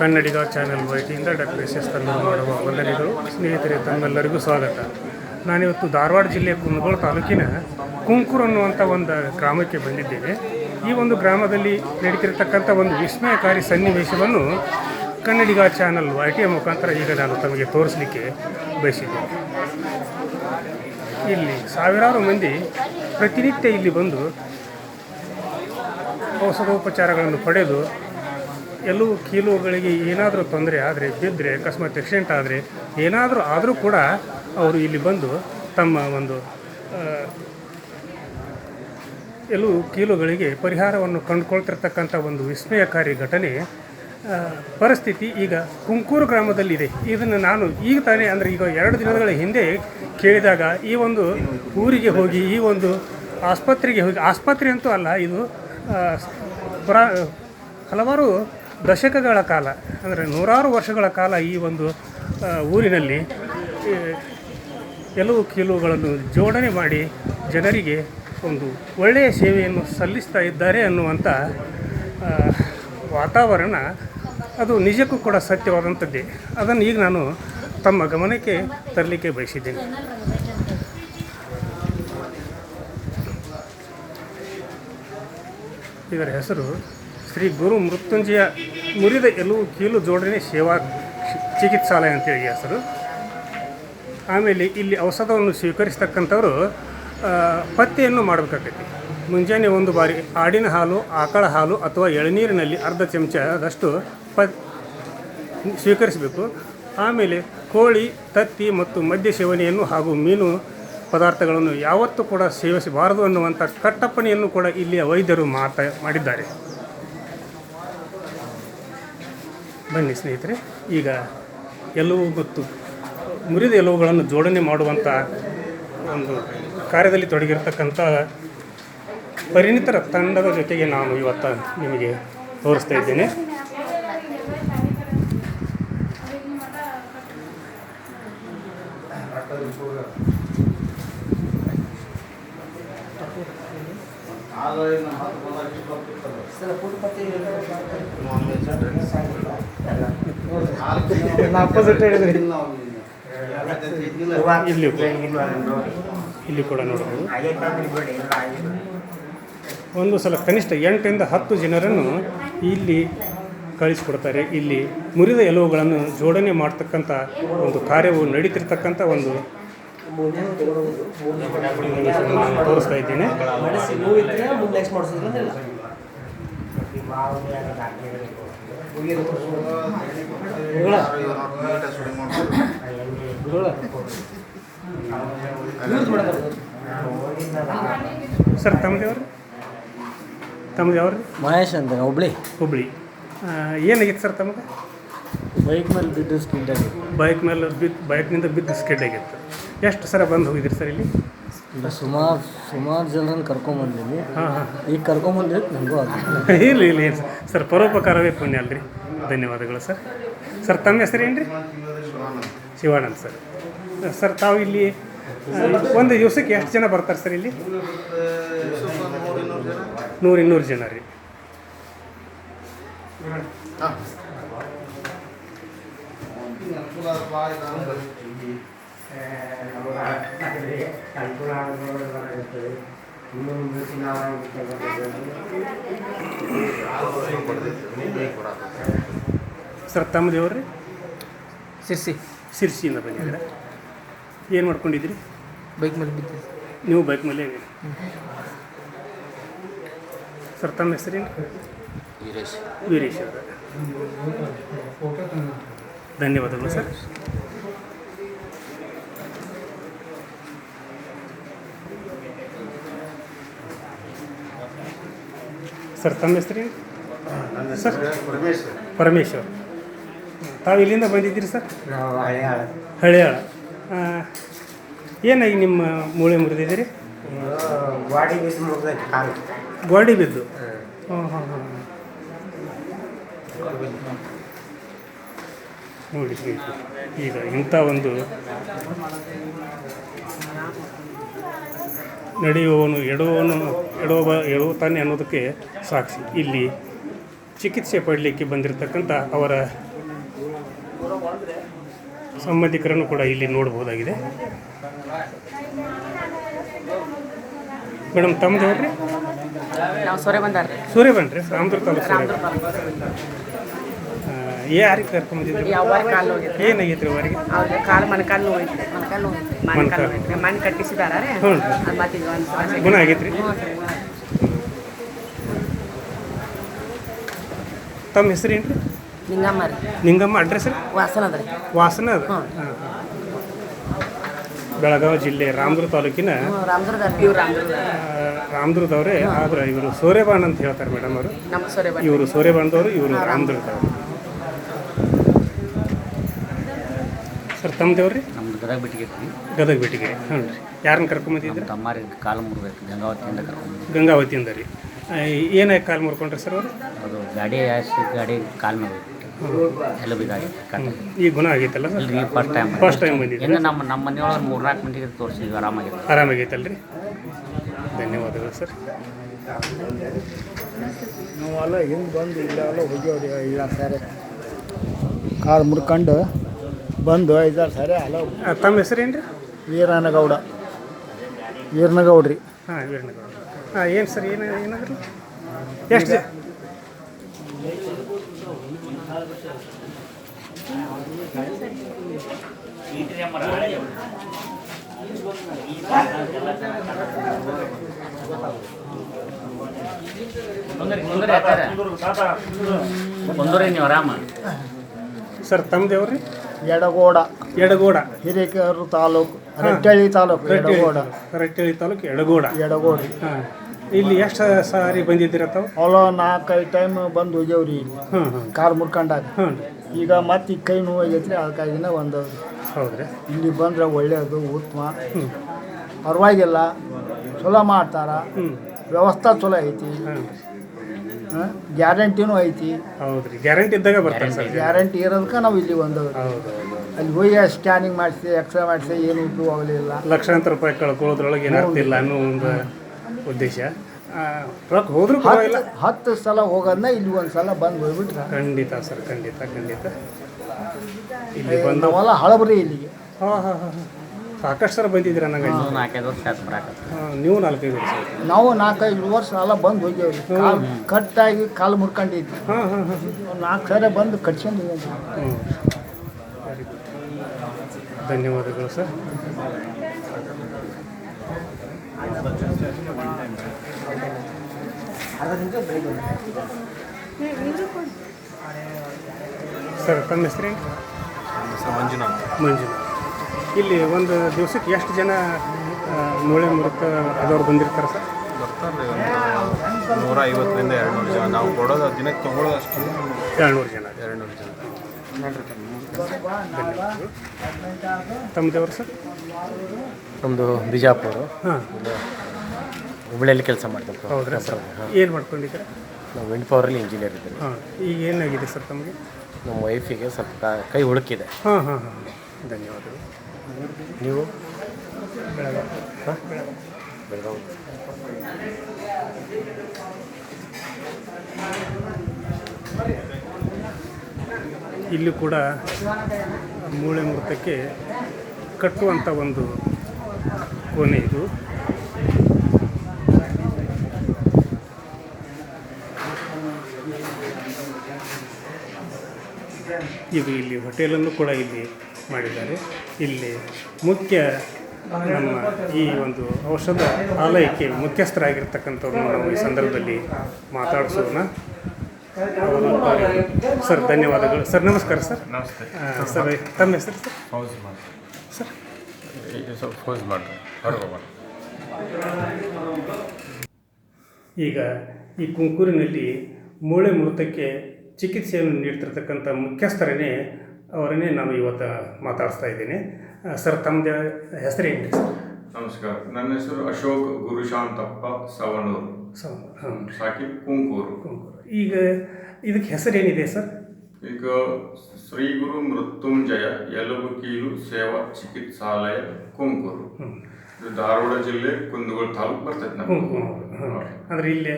ಕನ್ನಡಿಗ channel ವೈಟಿಯಿಂದ doctor S S Kannada ಮಾಡುವ ವಂದನೆಗಳು. ಸ್ನೇಹಿತರೆ, ತಮ್ಮೆಲ್ಲರಿಗೂ ಸ್ವಾಗತ. ನಾನಿವತ್ತು ಧಾರವಾಡ ಜಿಲ್ಲೆಯ ಕುಂದಗೋಳ ತಾಲೂಕಿನ ಕುಂಕೂರು ಅನ್ನುವಂಥ ಒಂದು ಗ್ರಾಮಕ್ಕೆ ಬಂದಿದ್ದೇನೆ. ಈ ಒಂದು ಗ್ರಾಮದಲ್ಲಿ ನಡೀತಿರತಕ್ಕಂಥ ಒಂದು ವಿಸ್ಮಯಕಾರಿ ಸನ್ನಿವೇಶವನ್ನು ಕನ್ನಡಿಗ ಚಾನಲ್ ವೈ ಟಿಯ ಮುಖಾಂತರ ಈಗ ನಾನು ತಮಗೆ ತೋರಿಸಲಿಕ್ಕೆ ಬಯಸಿದ್ದೇನೆ. ಇಲ್ಲಿ ಸಾವಿರಾರು ಮಂದಿ ಪ್ರತಿನಿತ್ಯ ಇಲ್ಲಿ ಬಂದು ಔಷಧೋಪಚಾರಗಳನ್ನು ಪಡೆದು ಎಲ್ಲೂ ಕೀಲುಗಳಿಗೆ ಏನಾದರೂ ತೊಂದರೆ ಆದರೆ ಬಿದ್ದರೆ ಅಕಸ್ಮಾತ್ ಆಕ್ಸಿಡೆಂಟ್ ಆದರೆ, ಏನಾದರೂ ಆದರೂ ಕೂಡ ಅವರು ಇಲ್ಲಿ ಬಂದು ತಮ್ಮ ಒಂದು ಎಲ್ಲೂ ಕೀಲುಗಳಿಗೆ ಪರಿಹಾರವನ್ನು ಕಂಡುಕೊಳ್ತಿರ್ತಕ್ಕಂಥ ಒಂದು ವಿಸ್ಮಯಕಾರಿ ಘಟನೆ ಪರಿಸ್ಥಿತಿ ಈಗ ಕುಂಕೂರು ಗ್ರಾಮದಲ್ಲಿದೆ. ಇದನ್ನು ನಾನು ಈಗ ತಾನೇ ಅಂದರೆ ಈಗ ಎರಡು ದಿನಗಳ ಹಿಂದೆ ಕೇಳಿದಾಗ ಈ ಒಂದು ಊರಿಗೆ ಹೋಗಿ, ಈ ಒಂದು ಆಸ್ಪತ್ರೆಗೆ ಹೋಗಿ, ಆಸ್ಪತ್ರೆ ಅಂತೂ ಅಲ್ಲ, ಇದು ಪುರಾ, ಹಲವಾರು ದಶಕಗಳ ಕಾಲ, ಅಂದರೆ ನೂರಾರು ವರ್ಷಗಳ ಕಾಲ ಈ ಒಂದು ಊರಿನಲ್ಲಿ ಕೆಲವು ಕೀಲುಗಳನ್ನು ಜೋಡಣೆ ಮಾಡಿ ಜನರಿಗೆ ಒಂದು ಒಳ್ಳೆಯ ಸೇವೆಯನ್ನು ಸಲ್ಲಿಸ್ತಾ ಇದ್ದಾರೆ ಅನ್ನುವಂಥ ವಾತಾವರಣ ಅದು ನಿಜಕ್ಕೂ ಕೂಡ ಸತ್ಯವಾದಂಥದ್ದೇ. ಅದನ್ನು ಈಗ ನಾನು ತಮ್ಮ ಗಮನಕ್ಕೆ ತರಲಿಕ್ಕೆ ಬಯಸಿದ್ದೇನೆ. ಇದರ ಹೆಸರು ಶ್ರೀ ಗುರು ಮೃತ್ಯುಂಜಯ ಮುರಿದ ಎಲುವು ಕೀಲು ಜೋಡಣೆ ಸೇವಾ ಚಿಕಿತ್ಸಾಲಯ ಅಂತೇಳಿ ಹೆಸರು. ಆಮೇಲೆ ಇಲ್ಲಿ ಔಷಧವನ್ನು ಸ್ವೀಕರಿಸ್ತಕ್ಕಂಥವ್ರು ಪತ್ತೆಯನ್ನು ಮಾಡಬೇಕಾಗ್ತೈತಿ ಮುಂಜಾನೆ ಒಂದು ಬಾರಿ ಆಡಿನ ಹಾಲು, ಆಕಳ ಹಾಲು ಅಥವಾ ಎಳನೀರಿನಲ್ಲಿ ಅರ್ಧ ಚಮಚದಷ್ಟು ಪ ಸ್ವೀಕರಿಸಬೇಕು. ಆಮೇಲೆ ಕೋಳಿ, ತತ್ತಿ ಮತ್ತು ಮದ್ಯ ಸೇವನೆಯನ್ನು ಹಾಗೂ ಮೀನು ಪದಾರ್ಥಗಳನ್ನು ಯಾವತ್ತೂ ಕೂಡ ಸೇವಿಸಬಾರದು ಅನ್ನುವಂಥ ಕಟ್ಟಪ್ಪಣೆಯನ್ನು ಕೂಡ ಇಲ್ಲಿಯ ವೈದ್ಯರು ಮಾತ ಮಾಡಿದ್ದಾರೆ. ಬನ್ನಿ ಸ್ನೇಹಿತರೆ, ಈಗ ಎಲ್ಲವೂ ಗೊತ್ತು. ಮುರಿದ ಎಲುವುಗಳನ್ನು ಜೋಡಣೆ ಮಾಡುವಂಥ ಒಂದು ಕಾರ್ಯದಲ್ಲಿ ತೊಡಗಿರ್ತಕ್ಕಂಥ ಪರಿಣಿತರ ತಂಡದ ಜೊತೆಗೆ ನಾನು ಇವತ್ತು ನಿಮಗೆ ತೋರಿಸ್ತಾ ಇದ್ದೇನೆ. ಇಲ್ಲಿ ಇಲ್ಲಿ. ಕೂಡ ನೋಡಬಹುದು ಒಂದು ಸಲ ಕನಿಷ್ಠ ಎಂಟರಿಂದ ಹತ್ತು ಜನರನ್ನು ಇಲ್ಲಿ ಕಳಿಸಿಕೊಡ್ತಾರೆ. ಇಲ್ಲಿ ಮುರಿದ ಎಲುವುಗಳನ್ನು ಜೋಡಣೆ ಮಾಡ್ತಕ್ಕಂಥ ಒಂದು ಕಾರ್ಯವು ನಡೀತಿರ್ತಕ್ಕಂಥ ಒಂದು ತೋರಿಸ್ತಾ ಇದ್ದೇನೆ. ಸರ್ ತಮ್ಮದೇವ್ರಿ ತಮ್ಮದು ಯಾವ್ರಿ? ಮಹೇಶ್ ಅಂತ ಹುಬ್ಳಿ. ಹುಬ್ಳಿ. ಏನಾಗಿತ್ತು ಸರ್ ತಮಗೆ ಬೈಕ್ ಮೇಲೆ ಬಿದ್ದು ಸ್ಕಿಡ್ ಆಗಿತ್ತು. ಬೈಕ್ ಮೇಲೆ ಬಿದ್ದು ಬೈಕ್ನಿಂದ ಬಿದ್ದು ಸ್ಕಿಡ್ ಆಗಿತ್ತು. ಎಷ್ಟು ಸರ ಬಂದು ಹೋಗಿದ್ರಿ ಸರ್ ಇಲ್ಲ? ಸುಮಾರು ಸುಮಾರು ಜನರನ್ನು ಕರ್ಕೊಂಬಂದೀನಿ ಹಾಂ ಹಾಂ. ಈಗ ಕರ್ಕೊಂಬಂದಿದ್ದು ನನಗೂ ಅದು ಇಲ್ಲ ಇಲ್ಲ ಸರ್ ಪರೋಪಕಾರವೇ ಪುಣ್ಯ ಅಲ್ರಿ. ಧನ್ಯವಾದಗಳು ಸರ್. ಸರ್ ತಮ್ಮ ಹೆಸರು ಏನು ರೀ ಶಿವಾನಂದ್ ಸರ್. ಸರ್ ತಾವು ಇಲ್ಲಿ ಒಂದು ದಿವಸಕ್ಕೆ ಎಷ್ಟು ಜನ ಬರ್ತಾರೆ ಸರ್ ಇಲ್ಲಿ? ನೂರು ಇನ್ನೂರು ಜನ ರೀ. ಸರ್ ತಮ್ಮ ದೇವ್ರಿ? ಸಿರ್ಸಿ ಸಿರ್ಸಿಯಿಂದ ಬಂದಿದ್ದೀರಾ? ಏನು ಮಾಡ್ಕೊಂಡಿದ್ದೀರಿ? ಬೈಕ್ ಮೇಲೆ ಬಿದ್ದು ನೀವು ಬೈಕ್ ಮೇಲೆ ಸರ್ ತಮ್ಮ ಹೆಸರೇನು? ವೀರೇಶ್. ವೀರೇಶ್ ಅವರ. ಧನ್ಯವಾದಗಳು ಸರ್. ಸರ್ ತಮ್ಮ ಹೆಸ್ರಿ? ಸರ್ ಪರಮೇಶ್ವರ್. ತಾವು ಇಲ್ಲಿಂದ ಬಂದಿದ್ದೀರಿ ಸರ್? ನಾವು ಹಳೆಯಾಳ. ಹಳೆಯಾಳ. ಏನಾಗಿ ನಿಮ್ಮ ಮೂಳೆ ಮುರಿದಿದ್ದೀರಿ? ಬಾಡಿ ಬಿದ್ದು ಮುರಿದೈತೆ ಕಾಲು. ಬಾಡಿ ಬಿದ್ದು? ಹಾಂ. ಹಾಂ ಹಾಂ ನೋಡಿ ಈಗ ಇಂಥ ಒಂದು ನಡೆಯುವವನು ಎಡುವವನು ಎಡುವ ಎಡುತ್ತಾನೆ ಅನ್ನೋದಕ್ಕೆ ಸಾಕ್ಷಿ. ಇಲ್ಲಿ ಚಿಕಿತ್ಸೆ ಪಡಲಿಕ್ಕೆ ಬಂದಿರತಕ್ಕಂಥ ಅವರ ಸಂಬಂಧಿಕರನ್ನು ಕೂಡ ಇಲ್ಲಿ ನೋಡ್ಬೋದಾಗಿದೆ ಮೇಡಮ್ ತಮ್ಮದು ನಾವು ಸೂರ್ಯ ಬಂದ್ರಿ ಸೂರ್ಯ. ಬನ್ರಿ ರಾಮದುರ್ಗ ತಾಲೂಕು ಯಾರಿಗೆ ಕರ್ಕೊಂಬಂದಿದ್ರು ಬಂದಿದ್ರು ಕಾಲು ಹೋಗಿದ್ರಿ. ಏನಾಗೈತ್ರಿ ಅವರಿಗೆ? ಅವ್ರಿಗೆ ಕಾಲು ಮೊಣಕಾಲು ಮೊಣಕಾಲು ಮೊಣಕಾಲು ಮಣ್ಣು ಕಟ್ಟಿಸಿದಾರ ಹ್ಞೂ. ಮತ್ತೆ ಇದು ಒಂದು ಸಮಸ್ಯೆ ಗುಣ ಆಗೈತ್ರಿ. ಹ್ಞೂ ಸರ್ ಗುಣ ಆಯ್ತು. ತಮ್ಮ ಹೆಸರು ರೀ ನಿಂಗಮ್ಮ ರೀ. ನಿಂಗಮ್ಮ ಅಡ್ರೆಸ್ ರೀ? ವಾಸನ ಅದ ರೀ. ವಾಸನ ಅದು? ಹಾಂ ಬೆಳಗಾವಿ ಜಿಲ್ಲೆ ರಾಮದುರ್ಗ ತಾಲೂಕಿನ ಹ್ಞೂ ರಾಮದುರ್ಗ ಇವ್ರು ರಾಮದುರ್ಗ ರಾಮದುರ್ಗದವ್ರೆ ಆದ್ರೆ ಇವರು ಸೂರ್ಯಬಾನ್ ಅಂತ ಹೇಳ್ತಾರೆ ಮೇಡಮ್ ಅವರು. ನಮ್ಮ ಸೊರೆ ಬಂದ ಇವರು ಸೂರ್ಯಬಾನ್ದವರು ಇವರು ರಾಮದುರ್ಗದವರು. ತಮ್ಮದೇವ್ರಿ ನಮ್ದು ಗದಗ ಬಿಟ್ಟಿಗೆ ಗದಗ ಬೆಟ್ಟಿಗೆ ಹ್ಞೂ ರೀ. ಯಾರನ್ನ ಕರ್ಕೊಂಬಂದಿದ್ರೆ ತಮ್ಮಾರಿ ಕಾಲು ಮುರ್ಬೇಕು ಗಂಗಾವತಿಯಿಂದ ಕರ್ಕೊಂಡು ಗಂಗಾವತಿಯಿಂದ ರೀ. ಏನಾಗಿ ಕಾಲು ಮುರ್ಕೊಂಡ್ರಿ ಸರ್ ಅವರು? ಅದು ಗಾಡಿ ಆಸಿ ಗಾಡಿ ಕಾಲು ಮುರ್ಬೇಕು ಎಲ್ಲ ಈಗ ಗುಣ ಆಗೈತಲ್ಲ ಸರ್? ಇಲ್ರಿ ಫಸ್ಟ್ ಟೈಮ್ ಫಸ್ಟ್ ಟೈಮ್ ಬಂದಿದ್ದೆ ಇನ್ನು ನಮ್ಮ ನಮ್ಮ ಮನೆಯೊಳಗೆ ಮೂರ್ನಾಲ್ಕು ಮಂದಿಗೆ ತೋರಿಸಿದ್ವಿ ಆರಾಮಾಗೈತಲ್ಲ ಆರಾಮಾಗೈತಲ್ರಿ. ಧನ್ಯವಾದಗಳು ಸರ್. ನಾವೆಲ್ಲ ಹಿಂಗೆ ಬಂದು ಇಲ್ಲೆಲ್ಲ ಹೋಗ್ಯಾವ್ರಿ ಇಲ್ಲ ಸರ್. ಕಾಲು ಮುರ್ಕೊಂಡು ಬಂದು ಐದಾರು ಸರಿ ಹಲೋ. ಆ, ತಮ್ಮ ಹೆಸರೇನು ರೀ ವೀರನಗೌಡ. ವೀರನಗೌಡ್ರಿ. ಹಾಂ ವೀರನಗೌಡ. ಹಾಂ ಏನು ಸರ್ ಏನು ಏನಾದ್ರಿ? ಎಷ್ಟು ಜ- ಒಂದೂರೇ ನೀವು ಆರಾಮ. ಸರ್ ತಮ್ಮದೇವ್ರಿ ಎಡಗೋಡ. ಎಡಗೋಡ. ಹಿರೇಕೆರೂರು ತಾಲೂಕು ರಟ್ಟಳ್ಳಿ ತಾಲೂಕು ಎಡಗೋಡ. ರಟ್ಟಳ್ಳಿ ತಾಲೂಕು ಎಡಗೋಡ. ಎಡಗೋಡ. ಹಾಂ. ಇಲ್ಲಿ ಎಷ್ಟು ಸಾರಿ ಬಂದಿದ್ದೀರ ತಾವು? ಹೊಲ ನಾಲ್ಕೈದು ಟೈಮ್ ಬಂದು ಹೋಗ್ಯಾವ್ರಿ ಇಲ್ಲಿ. ಕಾರ್ ಮುರ್ಕೊಂಡಾಗ ಹ್ಞೂ ಈಗ ಮತ್ತೆ ಈ ಕೈ ನೋವು ಆಗೈತ್ರಿ ಅದಕ್ಕಾಗಿನ ಬಂದವ್ರಿ. ಹೌದ್ರಿ. ಇಲ್ಲಿ ಬಂದ್ರೆ ಒಳ್ಳೆಯದು ಉತ್ತಮ. ಹ್ಞೂ ಪರವಾಗಿಲ್ಲ ಚಲೋ ಮಾಡ್ತಾರ. ಹ್ಞೂ ವ್ಯವಸ್ಥೆ ಚಲೋ ಐತಿ. ಹಾಂ ಗ್ಯಾರಂಟಿನೂ ಐತಿ. ಹೌದ್ರಿ. ಗ್ಯಾರಂಟಿ ಇದ್ದಾಗ ಬರ್ತಾರೆ ಸರ್. ಗ್ಯಾರಂಟಿ ಇರೋದಕ್ಕೆ ನಾವು ಇಲ್ಲಿ ಒಂದು ಹೌದು ಅಲ್ಲಿ ಹೋಗಿ ಸ್ಕ್ಯಾನಿಂಗ್ ಮಾಡಿಸಿ ಎಕ್ಸ್ರೇ ಮಾಡಿಸಿ ಏನು ಉಪಯೋಗ ಆಗಲಿಲ್ಲ. ಲಕ್ಷಾಂತರ ರೂಪಾಯಿ ಕಳ್ಕೊಳ್ಳೋದ್ರೊಳಗೆ ಏನಾಗ್ತಿಲ್ಲ ಅನ್ನೋ ಒಂದು ಉದ್ದೇಶ. ರೊಕ್ಕ ಹೋದ್ರೂ ಪರವಾಗಿಲ್ಲ. ಹತ್ತು ಸಲ ಹೋಗೋದನ್ನ ಇಲ್ಲಿ ಒಂದು ಸಲ ಬಂದು ಹೋಗ್ಬಿಟ್ರೆ. ಖಂಡಿತ ಸರ್ ಖಂಡಿತ ಖಂಡಿತ. ಇಲ್ಲಿ ಬಂದವಲ್ಲ ಹಳಬ್ರಿ ಇಲ್ಲಿಗೆ. ಹಾಂ ಹಾಂ ಹಾಂ. ಸಾಕಷ್ಟು ಸರ ಬಂದಿದ್ದೀರ ನಂಗೆ? ನಾಲ್ಕೈದು ವರ್ಷ ಆಯ್ತು ಬರಾಕತ್ತ ನೀವು ನಾಲ್ಕೈದು ವರ್ಷ ನಾವು ನಾಲ್ಕೈದು ವರ್ಷ ಎಲ್ಲ ಬಂದು ಹೋಗ್ಯಾವ್ರಿ ಕಟ್ ಕಟ್ಟಾಗಿ ಕಾಲು ಮುರ್ಕೊಂಡಿದ್ವಿ. ಹಾಂ ಹಾಂ ನಾಲ್ಕು ಸಲ ಬಂದು ಹ್ಞೂ ಗುಡ್ ಧನ್ಯವಾದಗಳು ಸರ್. ಸರ್ ತಮ್ಮ ಹೆಸರೇನು ಮಂಜುನಾಥ್. ಮಂಜುನಾಥ್. ಇಲ್ಲಿ ಒಂದು ದಿವಸಕ್ಕೆ ಎಷ್ಟು ಜನ ನೋಳೆ ಮೂಳೆ ಮುರುಕ ಅದವ್ರು ಬಂದಿರ್ತಾರೆ ಸರ್? ಬರ್ತಾರೆ ಒಂದು ನೂರ ಐವತ್ತರಿಂದ ಎರಡು ನೂರು ಜನ. ನಾವು ಕೊಡೋದು ದಿನಕ್ಕೆ ತಗೊಳ್ಳೋದು ಅಷ್ಟು. ಎರಡ್ನೂರು ಜನ. ಎರಡು ನೂರು ಜನ ತಮ್ಮದೇವ್ರು ಸರ್? ನಮ್ಮದು ಬಿಜಾಪುರ. ಹಾಂ. ಹುಬ್ಬಳ್ಳಿಯಲ್ಲಿ ಕೆಲಸ ಮಾಡ್ತೀವಿ ಹೌದ್ರಾ ಸರ್? ಏನು ಮಾಡ್ಕೊಂಡಿದ್ದೀರಾ? ನಾವು ವಿಂಡ್ ಪವರಲ್ಲಿ ಇಂಜಿನಿಯರ್ ಇದ್ದೀವಿ. ಹಾಂ. ಈಗ ಏನಾಗಿದೆ ಸರ್ ತಮಗೆ? ನಮ್ಮ ವೈಫಿಗೆ ಸ್ವಲ್ಪ ಕಾ- ಕೈ ಹುಡುಕಿದೆ. ಹಾಂ ಹಾಂ ಹಾಂ. ಧನ್ಯವಾದಗಳು. ನೀವು? ಬೆಳಗಾವಿ ಇಲ್ಲಿ ಕೂಡ ಮೂಳೆ ಮುರಿತಕ್ಕೆ ಕಟ್ಟುವಂಥ ಒಂದು ಕೋಣೆ ಇದು. ಇದು ಇಲ್ಲಿ ಹೋಟೆಲನ್ನು ಕೂಡ ಇಲ್ಲಿ ಮಾಡಿದ್ದಾರೆ. ಇಲ್ಲಿ ಮುಖ್ಯ ನಮ್ಮ ಈ ಒಂದು ಔಷಧ ಆಲಯಕ್ಕೆ ಮುಖ್ಯಸ್ಥರಾಗಿರ್ತಕ್ಕಂಥವ್ರನ್ನ ನಾವು ಈ ಸಂದರ್ಭದಲ್ಲಿ ಮಾತಾಡಿಸೋಣ. ಅವರು ಸರ್ ಧನ್ಯವಾದಗಳು. ಸರ್ ನಮಸ್ಕಾರ ಸರ್. ನಮಸ್ತೆ. ಸರ್ ತಮ್ಮ ಹೆಸರು ಸರ್? ಫೌಸ್ ಮಾಡಿ. ಸರ್. ಫೌಸ್ ಈಗ ಈ ಕುಂಕೂರಿನಲ್ಲಿ ಮೂಳೆ ಮುರಿತಕ್ಕೆ ಚಿಕಿತ್ಸೆಯನ್ನು ನೀಡ್ತಿರ್ತಕ್ಕಂಥ ಮುಖ್ಯಸ್ಥರನ್ನೇ ಅವರನ್ನೇ ನಾನು ಇವತ್ತು ಮಾತಾಡಿಸ್ತಾ ಇದ್ದೀನಿ. ಸರ್ ತಮ್ಮದೇ ಹೆಸರೇನು ಸರ್? ನಮಸ್ಕಾರ. ನನ್ನ ಹೆಸರು ಅಶೋಕ್ ಗುರುಶಾಂತಪ್ಪ ಸವಣೂರು. ಹಾಂ ಸಾಕಿ ಕುಂಕೂರು. ಕುಂಕೂರು. ಈಗ ಇದಕ್ಕೆ ಹೆಸರೇನಿದೆ ಸರ್? ಈಗ ಶ್ರೀ ಗುರು ಮೃತ್ಯುಂಜಯ ಎಲುಬು ಕೀಲು ಸೇವಾ ಚಿಕಿತ್ಸಾಲಯ ಕುಂಕೂರು. ಇದು ಧಾರವಾಡ ಜಿಲ್ಲೆ ಕುಂದಗೋಳ ತಾಲೂಕು ಬರ್ತೈತೆ ಹ್ಞೂ ಅಂದರೆ ಇಲ್ಲಿ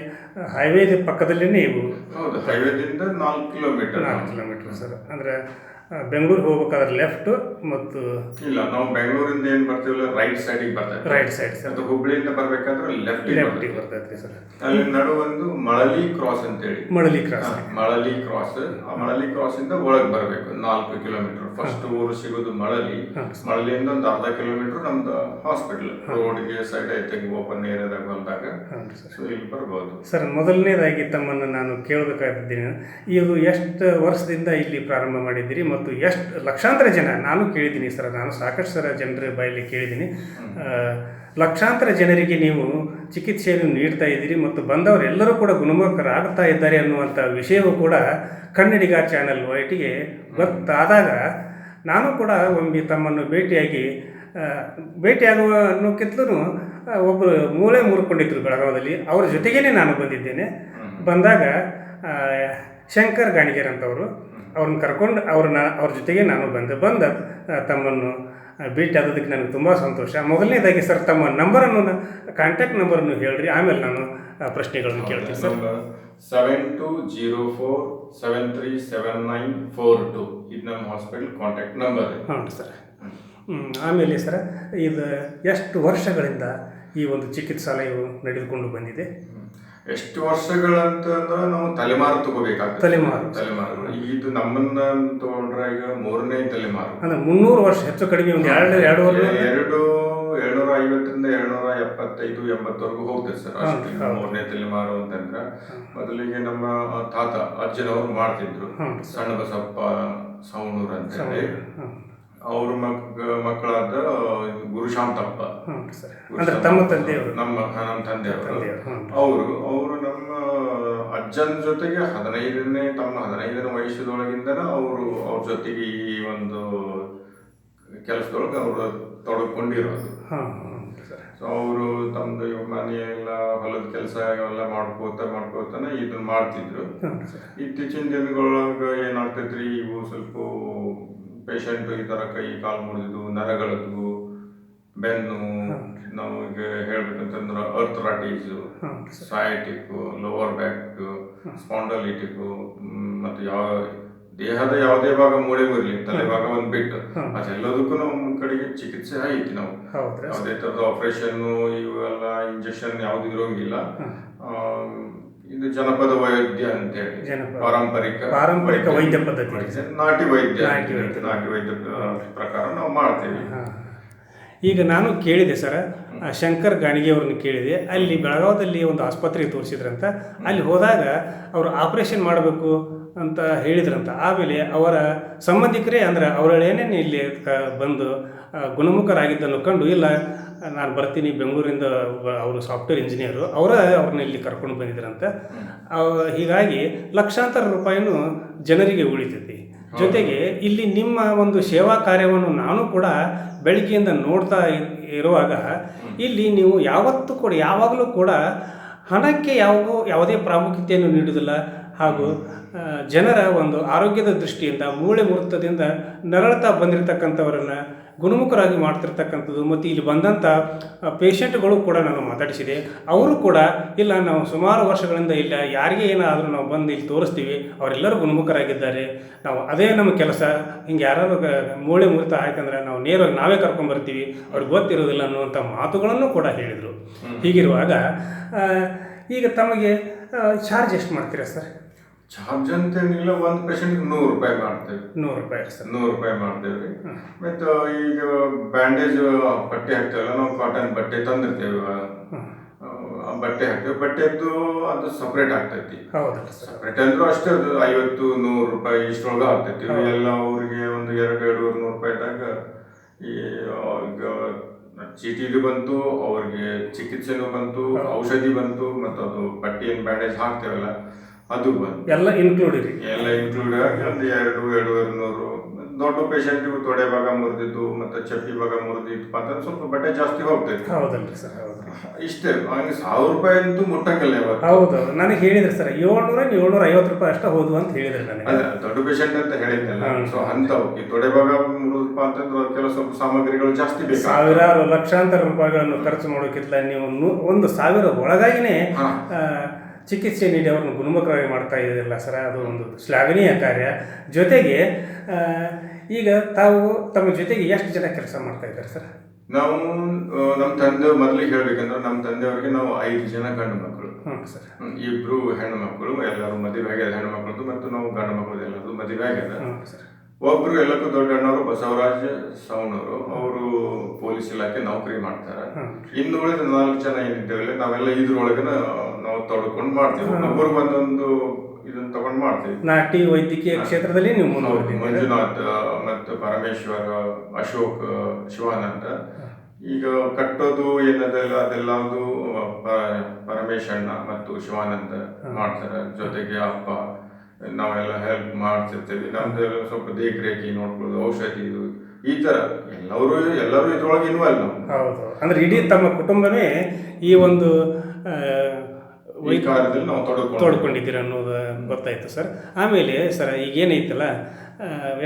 ಹೈವೇ ಪಕ್ಕದಲ್ಲೇ ಇವು? ಹೌದು ಹೈವೇದಿಂದ ನಾಲ್ಕು ಕಿಲೋಮೀಟರ್. ನಾಲ್ಕು ಕಿಲೋಮೀಟರ್ ಸರ್. ಅಂದರೆ ಬೆಂಗಳೂರಿಗೆ ಹೋಗ್ಬೇಕಾದ್ರೆ ಲೆಫ್ಟ್ ಮತ್ತು ಇಲ್ಲ ನಾವು ಬೆಂಗಳೂರಿಂದ ಏನು ಬರ್ತೀವಲ್ಲ ರೈಟ್ ಸೈಡಿಗೆ ಬರ್ತೈತೆ ರೈಟ್ ಸೈಡ್ ಸರ್ ಅದು ಹುಬ್ಳಿಯಿಂದ ಬರ್ಬೇಕಾದ್ರೆ ಲೆಫ್ಟ್ ಲೆಫ್ಟಿಗೆ ಬರ್ತೈತೆ ಸರ್ ಅಲ್ಲಿ ನಡುವೊಂದು ಒಂದು ಮಳಲಿ ಕ್ರಾಸ್ ಅಂತೇಳಿ. ಮಳಲಿ ಕ್ರಾಸ್ ಮಳಲಿ ಕ್ರಾಸ್ ಆ ಮಳಲಿ ಕ್ರಾಸ್ ಇಂದ ಒಳಗ್ ಬರಬೇಕು ನಾಲ್ಕು ಕಿಲೋಮೀಟರ್ ಫಸ್ಟ್ ಊರು ಸಿಗೋದು ಮಳಲಿ. ಮಳಲಿಯಿಂದ ಒಂದು ಅರ್ಧ ಕಿಲೋಮೀಟರ್ ನಮ್ದು ಹಾಸ್ಪಿಟಲ್ ರೋಡ್ಗೆ ಸೈಡ್ ಐತೆ ಓಪನ್ ಏರಿಯಾದಾಗ ಬಂದಾಗ. ಸರ್. ಸೊ ಇಲ್ಲಿ ಬರ್ಬೋದು. ಸರ್ ಮೊದಲನೇದಾಗಿ ತಮ್ಮನ್ನು ನಾನು ಕೇಳಬೇಕಾಗಿದ್ದೀನಿ. ಇದು ಎಷ್ಟು ವರ್ಷದಿಂದ ಇಲ್ಲಿ ಪ್ರಾರಂಭ ಮಾಡಿದ್ದೀರಿ ಮತ್ತು ಎಷ್ಟು ಲಕ್ಷಾಂತರ ಜನ? ನಾನು ಕೇಳಿದ್ದೀನಿ ಸರ್ ನಾನು ಸಾಕಷ್ಟು ಸರ ಜನರ ಬಾಯಲ್ಲಿ ಕೇಳಿದ್ದೀನಿ. ಲಕ್ಷಾಂತರ ಜನರಿಗೆ ನೀವು ಚಿಕಿತ್ಸೆಯನ್ನು ನೀಡ್ತಾ ಇದ್ದೀರಿ ಮತ್ತು ಬಂದವರೆಲ್ಲರೂ ಕೂಡ ಗುಣಮುಖರಾಗ್ತಾ ಇದ್ದಾರೆ ಅನ್ನುವಂಥ ವಿಷಯವೂ ಕೂಡ ಕನ್ನಡಿಗ ಚಾನೆಲ್ ವೈಟಿಗೆ ಗೊತ್ತಾದಾಗ ನಾನು ಕೂಡ ಒಮ್ಮೆ ತಮ್ಮನ್ನು ಭೇಟಿಯಾಗಿ ಭೇಟಿಯಾಗುವ ಅನ್ನೋಕ್ಕಿಂತಲೂ ಒಬ್ಬರು ಮೂಳೆ ಮುರ್ಕೊಂಡಿದ್ರು ಬೆಳಗಾವದಲ್ಲಿ. ಅವ್ರ ಜೊತೆಗೇ ನಾನು ಬಂದಿದ್ದೇನೆ. ಬಂದಾಗ ಶಂಕರ್ ಗಾಣಿಗೇರ್ ಅಂತವರು ಅವ್ರನ್ನ ಕರ್ಕೊಂಡು ಅವ್ರನ್ನ ಅವ್ರ ಜೊತೆಗೆ ನಾನು ಬಂದೆ ಬಂದ ತಮ್ಮನ್ನು ಭೇಟಿ ಆದದಕ್ಕೆ ನನಗೆ ತುಂಬ ಸಂತೋಷ. ಮೊದಲನೇದಾಗಿ ಸರ್ ತಮ್ಮ ನಂಬರನ್ನು ಕಾಂಟ್ಯಾಕ್ಟ್ ನಂಬರನ್ನು ಹೇಳ್ರಿ ಆಮೇಲೆ ನಾನು ಪ್ರಶ್ನೆಗಳನ್ನು ಕೇಳ್ತೀನಿ sir. Seven two zero four seven three seven nine four two ಇದು ನಮ್ಮ ಹಾಸ್ಪಿಟಲ್ ಕಾಂಟ್ಯಾಕ್ಟ್ ನಂಬರ್ ಹ್ಞೂ ಸರ್. ಆಮೇಲೆ ಸರ್ ಇದು ಎಷ್ಟು ವರ್ಷಗಳಿಂದ ಈ ಒಂದು ಚಿಕಿತ್ಸಾಲಯವು ನಡೆದುಕೊಂಡು ಬಂದಿದೆ? ಎಷ್ಟು ವರ್ಷಗಳಂತ ಅಂದ್ರೆ ನಾವು ತಲೆಮಾರು ತಗೋಬೇಕಾಗ್ತದೆ. ತಲೆಮಾರು. ತಲೆಮಾರು. ಇದು ನಮ್ಮನ್ನ ತಗೊಂಡ್ರೆ ಈಗ ಮೂರನೇ ತಲೆಮಾರು. ಅಂದ್ರೆ ಮುನ್ನೂರು ವರ್ಷ ಹೆಚ್ಚು ಕಡಿಮೆ ಒಂದು ಎರಡು ಎರಡೂವರೆ ಎರಡು ಏಳ್ನೂರ ಐವತ್ತರಿಂದ ಏಳ್ನೂರ ಎಪ್ಪತ್ತೈದು ಎಂಬತ್ತವರೆಗೂ ಹೋಗ್ತದೆ ಸರ್. ಅಷ್ಟು ಮೂರನೇ ತಲೆಮಾರು ಅಂತಂದ್ರೆ. ಮೊದಲಿಗೆ ನಮ್ಮ ತಾತ ಅಜ್ಜನವರು ಮಾಡ್ತಿದ್ರು. ಸಣ್ಣ ಬಸಪ್ಪ ಸವಣೂರ್ ಅಂತ ಹೇಳಿ ಅವ್ರ ಮಕ್ ಮಕ್ಕಳಾದ ಗುರುಶಾಂತಪ್ಪ ಅಂದರೆ ತಮ್ಮ ತಂದೆಯವರು. ನಮ್ಮ ನಮ್ಮ ತಂದೆಯವರು. ಹ್ಮ್. ಅವರು ಅವರು ನಮ್ಮ ಅಜ್ಜನ ಜೊತೆಗೆ ಹದಿನೈದನೇ ತಮ್ಮ ಹದಿನೈದನೇ ವಯಸ್ಸದೊಳಗಿಂದನ ಅವರು ಅವ್ರ ಜೊತೆಗೆ ಈ ಒಂದು ಕೆಲಸದೊಳಗೆ ಅವರು ತೊಡಕೊಂಡಿರೋದು ಸೊ ಅವರು ತಮ್ಮದು ಮನೆಯೆಲ್ಲ ಹೊಲದ ಕೆಲಸ ಎಲ್ಲ ಮಾಡ್ಕೋತ ಮಾಡ್ಕೋತಾನೆ ಇದನ್ನ ಮಾಡ್ತಿದ್ರು. ಇತ್ತೀಚಿನ ದಿನಗಳೊಳಗೆ ಏನಾಗ್ತೈತ್ರಿ ಇವು ಸ್ವಲ್ಪ ಪೇಷಂಟ್ ಈ ಥರ ಕೈ ಕಾಲು ಮುರಿದಿದ್ದು ನರಗಳದ್ದು ಬೆನ್ನು ನಮಗೆ ಹೇಳ್ಬೇಕಂತಂದ್ರೆ ಅರ್ಥರಾಟೀಸು ಹಾಂ. ಸಯಾಟಿಕ್ ಲೋವರ್ ಬ್ಯಾಕ್ ಸ್ಪಾಂಡಲಿಟಿಕ್ಕು ಮತ್ತು ಯಾವ ದೇಹದ ಯಾವುದೇ ಭಾಗ ಮೂಳೆ ಬರಲಿ ತಲೆ ಭಾಗ ಒಂದು ಬಿಟ್ಟು ಅದೆಲ್ಲದಕ್ಕೂ ನಮ್ಮ ಕಡೆಗೆ ಚಿಕಿತ್ಸೆ ಐತಿ ನಾವು. ಯಾವುದೇ ಥರದ ಆಪರೇಷನ್ ಇವೆಲ್ಲ ಇಂಜೆಕ್ಷನ್ ಯಾವ್ದು ಇರೋಂಗಿಲ್ಲ ಆ, ಇದು ಜನಪದ ವೈದ್ಯ ಅಂತ ಹೇಳಿ. ಪಾರಂಪರಿಕ ಪಾರಂಪರಿಕ ವೈದ್ಯ ಪದ್ಧತಿ. ನಾಟಿ ವೈದ್ಯ. ನಾಟಿ ವೈದ್ಯ. ನಾಟಿ ವೈದ್ಯ ಪ್ರಕಾರ ನಾವು ಮಾಡ್ತೇವೆ. ಹಾಂ ಈಗ ನಾನು ಕೇಳಿದೆ ಸರ್ ಆ ಶಂಕರ್ ಗಾಣಿಗೆ ಅವ್ರನ್ನ ಕೇಳಿದೆ. ಅಲ್ಲಿ ಬೆಳಗಾವದಲ್ಲಿ ಒಂದು ಆಸ್ಪತ್ರೆಗೆ ತೋರಿಸಿದ್ರಂತ. ಅಲ್ಲಿ ಹೋದಾಗ ಅವರು ಆಪರೇಷನ್ ಮಾಡಬೇಕು. ಅಂತ ಹೇಳಿದ್ರಂತ. ಆಮೇಲೆ ಅವರ ಸಂಬಂಧಿಕರೇ ಅಂದ್ರೆ ಅವರೇನೇನು ಇಲ್ಲಿ ಬಂದು ಗುಣಮುಖರಾಗಿದ್ದನ್ನು ಕಂಡು, ಇಲ್ಲ, ನಾನು ಬರ್ತೀನಿ ಬೆಂಗಳೂರಿಂದ ಅವರು ಸಾಫ್ಟ್ವೇರ್ ಇಂಜಿನಿಯರು, ಅವರ ಅವ್ರನ್ನ ಇಲ್ಲಿ ಕರ್ಕೊಂಡು ಬಂದಿದ್ರಂತೆ. ಹೀಗಾಗಿ ಲಕ್ಷಾಂತರ ರೂಪಾಯಿನೂ ಜನರಿಗೆ ಉಳಿತೈತಿ. ಜೊತೆಗೆ ಇಲ್ಲಿ ನಿಮ್ಮ ಒಂದು ಸೇವಾ ಕಾರ್ಯವನ್ನು ನಾನು ಕೂಡ ಬೆಳಗ್ಗೆಯಿಂದ ನೋಡ್ತಾ ಇರುವಾಗ ಇಲ್ಲಿ ನೀವು ಯಾವತ್ತೂ ಕೂಡ, ಯಾವಾಗಲೂ ಕೂಡ ಹಣಕ್ಕೆ ಯಾವಾಗೂ ಯಾವುದೇ ಪ್ರಾಮುಖ್ಯತೆಯನ್ನು ನೀಡುವುದಿಲ್ಲ ಹಾಗೂ ಜನರ ಒಂದು ಆರೋಗ್ಯದ ದೃಷ್ಟಿಯಿಂದ ಮೂಳೆ ಮೂರ್ತದಿಂದ ನರಳತಾ ಬಂದಿರತಕ್ಕಂಥವರನ್ನು ಗುಣಮುಖರಾಗಿ ಮಾಡ್ತಿರ್ತಕ್ಕಂಥದ್ದು ಮತ್ತು ಇಲ್ಲಿ ಬಂದಂಥ ಪೇಷಂಟ್ಗಳು ಕೂಡ ನಾನು ಮಾತಾಡಿಸಿದೆ. ಅವರು ಕೂಡ ಇಲ್ಲ ನಾವು ಸುಮಾರು ವರ್ಷಗಳಿಂದ ಇಲ್ಲ ಯಾರಿಗೆ ಏನಾದರೂ ನಾವು ಬಂದು ಇಲ್ಲಿ ತೋರಿಸ್ತೀವಿ ಅವರೆಲ್ಲರೂ ಗುಣಮುಖರಾಗಿದ್ದಾರೆ. ನಾವು ಅದೇ ನಮ್ಮ ಕೆಲಸ ಹಿಂಗೆ ಯಾರು ಮೂಳೆ ಮುರಿತ ಆಯ್ತಂದ್ರೆ ನಾವು ನೇರವಾಗಿ ನಾವೇ ಕರ್ಕೊಂಡ್ಬರ್ತೀವಿ ಅವ್ರಿಗೆ ಗೊತ್ತಿರೋದಿಲ್ಲ ಅನ್ನುವಂಥ ಮಾತುಗಳನ್ನು ಕೂಡ ಹೇಳಿದರು. ಹೀಗಿರುವಾಗ ಈಗ ತಮಗೆ ಚಾರ್ಜ್ ಎಷ್ಟು ಮಾಡ್ತೀರಾ ಸರ್? ಚಾರ್ಜ್ ಅಂತೇನಿಲ್ಲ ಒಂದು ಪೇಷಂಟ್ಗೆ ನೂರು ರೂಪಾಯಿ ಮಾಡ್ತೇವೆ. ನೂರು ರೂಪಾಯಿ ಸರ್ ನೂರು ರೂಪಾಯಿ ಮಾಡ್ತೇವೆ. ರೀ ಮತ್ತು ಈಗ ಬ್ಯಾಂಡೇಜ್ ಬಟ್ಟೆ ಹಾಕ್ತೇವಲ್ಲ ನಾವು ಕಾಟನ್ ಬಟ್ಟೆ ತಂದಿರ್ತೇವೆ. ಬಟ್ಟೆ ಹಾಕ್ತೇವೆ. ಬಟ್ಟೆದ್ದು ಅದು ಸಪ್ರೇಟ್ ಆಗ್ತೈತಿ. ಸಪ್ರೇಟ್ ಅಂದ್ರೂ ಅಷ್ಟೇ ಅದು ಐವತ್ತು ನೂರು ರೂಪಾಯಿ ಇಷ್ಟರೊಳಗೆ ಆಗ್ತೈತಿ. ಎಲ್ಲ ಅವ್ರಿಗೆ ಒಂದು ಎರಡು ಎರಡೂವರೆ ನೂರು ರೂಪಾಯಿದಾಗ ಈ ಚೀಟಿದು ಬಂತು ಅವ್ರಿಗೆ ಚಿಕಿತ್ಸೆನೂ ಬಂತು ಔಷಧಿ ಬಂತು ಮತ್ತು ಅದು ಬಟ್ಟೆ ಏನು ಬ್ಯಾಂಡೇಜ್ ಹಾಕ್ತೇವಲ್ಲ ಅದು ಬಂತು. ಎಲ್ಲ ಇನ್ಕ್ಲೂಡ್ ಇರಿ ಎಲ್ಲ ಇನ್ಕ್ಲೂಡ್ ಆಗಿ ಒಂದು ಎರಡು ಎರಡೂವರೆ ನೂರು. ದೊಡ್ಡ ಪೇಷಂಟಿಗೂ ತೊಡೆ ಭಾಗ ಮುರಿದಿದ್ದು ಮತ್ತೆ ಚಪ್ಪಿ ಭಾಗ ಮುರಿದಿತ್ತು ಅಂತಂದ್ರೆ ಸ್ವಲ್ಪ ಬಟ್ಟೆ ಜಾಸ್ತಿ ಹೋಗ್ತೈತೆ ಹೌದಲ್ರಿ ಸರ್ ಹೌದು. ಇಷ್ಟೇ. ಹಂಗೆ ಸಾವಿರ ರೂಪಾಯಿ ಅಂತೂ ಮುಟ್ಟಕ್ಕಲ್ಲ ಯಾವಾಗ ಹೌದು ನನಗೆ ಹೇಳಿದ್ರಿ ಸರ್ ಏಳ್ನೂರ ಏಳ್ನೂರ ಐವತ್ತು ರೂಪಾಯಿ ಅಷ್ಟೇ ಹೋದ್ವು ಅಂತ ಹೇಳಿದ್ರಿ ನನಗೆ. ದೊಡ್ಡ ಪೇಷಂಟ್ ಅಂತ ಹೇಳಿದ್ದಲ್ಲ. ಸೊ ಅಂಥವು. ಈ ತೊಡೆ ಭಾಗ ಮುರಿದಪ್ಪ ಅಂತಂದ್ರೆ ಕೆಲವು ಸ್ವಲ್ಪ ಸಾಮಗ್ರಿಗಳು ಜಾಸ್ತಿ ಬೇಕು ಸಾವಿರಾರು ಲಕ್ಷಾಂತರ ರೂಪಾಯಿಗಳನ್ನು ಖರ್ಚು ಮಾಡೋಕ್ಕಿಂತ ನೀವು ಒಂದು ಸಾವಿರ ಒಳಗಾಗಿನೇ ಚಿಕಿತ್ಸೆ ನೀಡಿ ಅವ್ರನ್ನ ಗುಣಮುಖರಾಗಿ ಮಾಡ್ತಾ ಇದ್ದಿಲ್ಲ ಸರ್ ಅದು ಒಂದು ಶ್ಲಾಘನೀಯ ಕಾರ್ಯ. ಜೊತೆಗೆ ಈಗ ತಾವು ತಮ್ಮ ಜೊತೆಗೆ ಎಷ್ಟು ಜನ ಕೆಲಸ ಮಾಡ್ತಾ ಇದ್ದಾರೆ ಸರ್? ನಾವು ನಮ್ಮ ತಂದೆ ಮೊದಲಿಗೆ ಹೇಳ್ಬೇಕಂದ್ರೆ ನಮ್ಮ ತಂದೆಯವರಿಗೆ ನಾವು ಐದು ಜನ ಗಂಡು ಮಕ್ಕಳು. ಸರ್. ಇಬ್ರು ಹೆಣ್ಣು ಮಕ್ಕಳು ಎಲ್ಲರೂ ಮದುವೆ ಆಗ್ಯದ ಹೆಣ್ಣು ಮಕ್ಕಳದು ಮತ್ತು ನಾವು ಗಂಡು ಮಕ್ಕಳು ಎಲ್ಲರದ್ದು ಮದುವೆ ಆಗ್ಯದ ಒಬ್ರು ಎಲ್ಲಕ್ಕೂ ದೊಡ್ಡ ಅಣ್ಣವರು ಬಸವರಾಜ್ ಸವಣವರು ಅವರು ಪೊಲೀಸ್ ಇಲಾಖೆ ನೌಕರಿ ಮಾಡ್ತಾರೆ. ಇನ್ನು ಉಳಿದ ನಾಲ್ಕು ಜನ ಏನಿದ್ದೇವೆ ನಾವೆಲ್ಲ ಇದ್ರೊಳಗೆ ತೊಡ್ಕೊಂಡು ಮಾಡ್ತೀವಿ. ಒಬ್ಬರು ಒಂದೊಂದು ಇದನ್ನ ತಗೊಂಡ್ ಮಾಡ್ತೀವಿ. ನಾಟಿ ವೈದ್ಯಕೀಯ ಕ್ಷೇತ್ರದಲ್ಲಿ ನೀವು ಮುಂದುವರೆದಿದ್ದೀರಿ ಮಂಜುನಾಥ್ ಮತ್ತು ಪರಮೇಶ್ವರ ಅಶೋಕ್ ಶಿವಾನಂದ. ಈಗ ಕಟ್ಟೋದು ಏನದೆಲ್ಲ ಅದೆಲ್ಲದು ಒಂದು ಪರಮೇಶ್ ಅಣ್ಣ ಮತ್ತು ಶಿವಾನಂದ ಮಾಡ್ತಾರೆ. ಜೊತೆಗೆ ಅಪ್ಪ ನಾವೆಲ್ಲ ಹೆಲ್ಪ್ ಮಾಡ್ತಿರ್ತೀವಿ. ನಮ್ದೆಲ್ಲ ಸ್ವಲ್ಪ ದೇಖರೇಖಿ ನೋಡ್ಕೊಳ್ಳೋದು ಔಷಧಿ ಇದು ಈ ತರ. ಎಲ್ಲರೂ ಎಲ್ಲರೂ ಇದ್ರೊಳಗೆ ಇನ್ವಾಲ್ವ್ ನಾವು. ಹೌದು. ಅಂದ್ರೆ ಇಡೀ ತಮ್ಮ ಕುಟುಂಬನೇ ಈ ಒಂದು ಈ ಕಾರ್ಯದಲ್ಲಿ ನಾವು ತೊಡಕೊಂಡು ತೋಡ್ಕೊಂಡಿದ್ದೀರಿ ಅನ್ನೋದು ಗೊತ್ತಾಯ್ತು ಸರ್. ಆಮೇಲೆ ಸರ್ ಈಗ ಏನೈತಲ್ಲ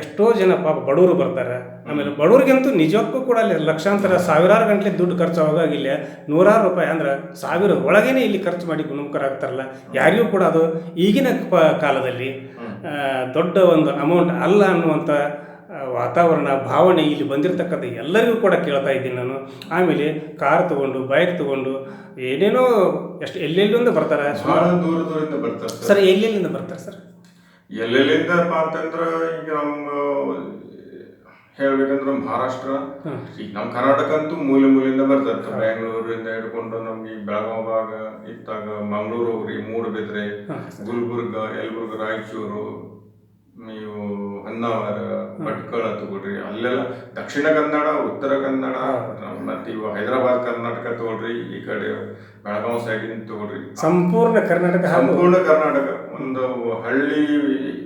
ಎಷ್ಟೋ ಜನ ಪಾಪ ಬಡವರು ಬರ್ತಾರೆ. ಆಮೇಲೆ ಬಡವ್ರಿಗಂತೂ ನಿಜಕ್ಕೂ ಕೂಡ ಅಲ್ಲಿ ಲಕ್ಷಾಂತರ ಸಾವಿರಾರು ಗಂಟಲೆ ದುಡ್ಡು ಖರ್ಚು ಆಗೋಗಿಲ್ಲ ಇಲ್ಲಿ ನೂರಾರು ರೂಪಾಯಿ ಅಂದ್ರೆ ಸಾವಿರ ಒಳಗೇನೆ ಇಲ್ಲಿ ಖರ್ಚು ಮಾಡಿ ಗುಣಮುಖರಾಗ್ತಾರಲ್ಲ ಯಾರಿಗೂ ಕೂಡ ಅದು ಈಗಿನ ಕಾಲದಲ್ಲಿ ದೊಡ್ಡ ಒಂದು ಅಮೌಂಟ್ ಅಲ್ಲ ಅನ್ನುವಂಥ ವಾತಾವರಣ ಭಾವನೆ ಇಲ್ಲಿ ಬಂದಿರತಕ್ಕಂಥ ಎಲ್ಲರಿಗೂ ಕೂಡ ಕೇಳ್ತಾ ಇದ್ದೀನಿ ನಾನು. ಆಮೇಲೆ ಕಾರ್ ತಗೊಂಡು ಬೈಕ್ ತಗೊಂಡು ಏನೇನೋ ಎಷ್ಟು ಎಲ್ಲೆಲ್ಲಿಂದ ಬರ್ತಾರೆ? ದೂರ ದೂರದಿಂದ ಬರ್ತಾರೆ ಸರ್. ಎಲ್ಲೆಲ್ಲಿಂದ ಬರ್ತಾರೆ ಸರ್? ಎಲ್ಲೆಲ್ಲಿಂದಪ್ಪ ಅಂತಂದ್ರೆ ಈಗ ನಮ್ಮ ಹೇಳ್ಬೇಕಂದ್ರೆ ಮಹಾರಾಷ್ಟ್ರ. ಈಗ ನಮ್ಮ ಕರ್ನಾಟಕ ಅಂತೂ ಮೂಲೆ ಮೂಲೆಯಿಂದ ಬರ್ತಾರೆ. ಬೆಂಗಳೂರಿಂದ ಹಿಡ್ಕೊಂಡು ನಮ್ಗೆ ಭಾಗ ಇತ್ತಾಗ ಮಂಗಳೂರು ಹೋಗ್ರಿ ಮೂಡಬಿದ್ರೆ ಗುಲ್ಬರ್ಗ ಯಲ್ಬುರ್ಗ ರಾಯಚೂರು ನೀವು ಹೊನ್ನಾವರ ಭಟ್ಕಳ ತಗೊಳ್ರಿ. ಅಲ್ಲೆಲ್ಲ ದಕ್ಷಿಣ ಕನ್ನಡ ಉತ್ತರ ಕನ್ನಡ ಮತ್ತೆ ಇವಾಗ ಹೈದರಾಬಾದ್ ಕರ್ನಾಟಕ ತಗೊಳ್ರಿ ಈ ಕಡೆ ಬೆಳಗಾವ್ ಸೈಡಿನ ತಗೊಳ್ರಿ. ಸಂಪೂರ್ಣ ಕರ್ನಾಟಕ ಸಂಪೂರ್ಣ ಕರ್ನಾಟಕ. ಒಂದು ಹಳ್ಳಿ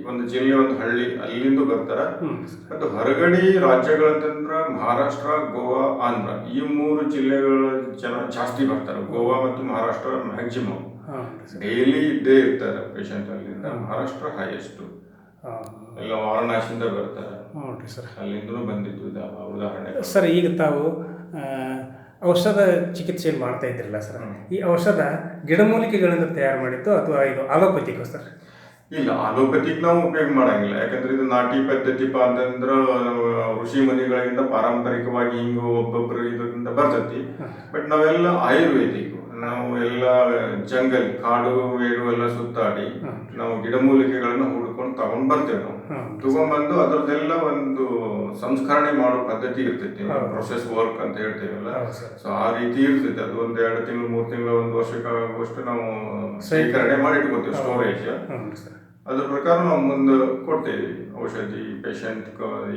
ಒಂದು ಜಿಲ್ಲೆ ಒಂದು ಹಳ್ಳಿ ಅಲ್ಲಿಂದ ಬರ್ತಾರ. ಮತ್ತು ಹೊರಗಡೆ ರಾಜ್ಯಗಳಂತಂದ್ರ ಮಹಾರಾಷ್ಟ್ರ ಗೋವಾ ಆಂಧ್ರ. ಈ ಮೂರು ಜಿಲ್ಲೆಗಳ ಜನ ಜಾಸ್ತಿ ಬರ್ತಾರೆ. ಗೋವಾ ಮತ್ತು ಮಹಾರಾಷ್ಟ್ರ ಮ್ಯಾಕ್ಸಿಮಮ್ ಡೈಲಿ ಇದ್ದೇ ಇರ್ತಾರೆ ಪೇಷಂಟ್ ಅಲ್ಲಿಂದ. ಮಹಾರಾಷ್ಟ್ರ ಹೈಯೆಸ್ಟ್ ಎಲ್ಲ ವಾರಣಾಸಿಯಿಂದ ಬರ್ತಾರೆ. ನೋಡ್ರಿ ಸರ್. ಅಲ್ಲಿಂದನೂ ಬಂದಿದ್ದು ಉದಾ- ಉದಾಹರಣೆ ಸರ್ ಈಗ ತಾವು ಆ, ಔಷಧ ಚಿಕಿತ್ಸೆಯನ್ನು ಮಾಡ್ತಾ ಇದ್ದಿರಲ್ಲ ಸರ್. ಈ ಔಷಧ ಗಿಡಮೂಲಿಕೆಗಳಿಂದ ತಯಾರು ಮಾಡಿತ್ತು ಅಥವಾ ಇದು ಅಲೋಪತಿಕೋ ಸರ್? ಇಲ್ಲ ಅಲೋಪತಿಕ್ ನಾವು ಉಪಯೋಗ ಮಾಡಂಗಿಲ್ಲ. ಯಾಕಂದ್ರೆ ಇದು ನಾಟಿ ಪದ್ಧತಿಪ ಅಂತಂದ್ರ ಆ, ಋಷಿ ಮುನಿಗಳಿಂದ ಪಾರಂಪರಿಕವಾಗಿ ಹಿಂಗ ಒಬ್ಬೊಬ್ರು ಇದರಿಂದ ಬರ್ತೈತಿ. ಬಟ್ ನಾವೆಲ್ಲ ಆಯುರ್ವೇದಿಕ್ ನಾವು ಎಲ್ಲ ಜಂಗಲ್ ಕಾಡು ಏಡು ಎಲ್ಲ ಸುತ್ತಾಡಿ ನಾವು ಗಿಡಮೂಲಿಕೆಗಳನ್ನ ಹುಡ್ಕೊಂಡು ತಗೊಂಡ್ ಬರ್ತೇವೆ ನಾವು. ತಗೊಂಡ್ಬಂದು ಅದ್ರದ್ದೆಲ್ಲ ಒಂದು ಸಂಸ್ಕರಣೆ ಮಾಡೋ ಪದ್ಧತಿ ಇರ್ತೈತಿ. ಪ್ರೊಸೆಸ್ ವರ್ಕ್ ಅಂತ ಹೇಳ್ತೇವಲ್ಲ. ಸೊ ಆ ರೀತಿ ಇರ್ತೈತಿ. ಅದು ಒಂದ್ ಎರಡು ತಿಂಗಳು ಮೂರು ತಿಂಗಳ ಒಂದು ವರ್ಷಕ್ಕಾಗುವಷ್ಟು ನಾವು ಶೇಖರಣೆ ಮಾಡಿ ಇಟ್ಕೋತೀವಿ ಸ್ಟೋರೇಜ್ ಅದ್ರ ಪ್ರಕಾರ ನಾವು ಮುಂದೆ ಕೊಡ್ತೇವೆ. ಔಷಧಿ ಪೇಷಂಟ್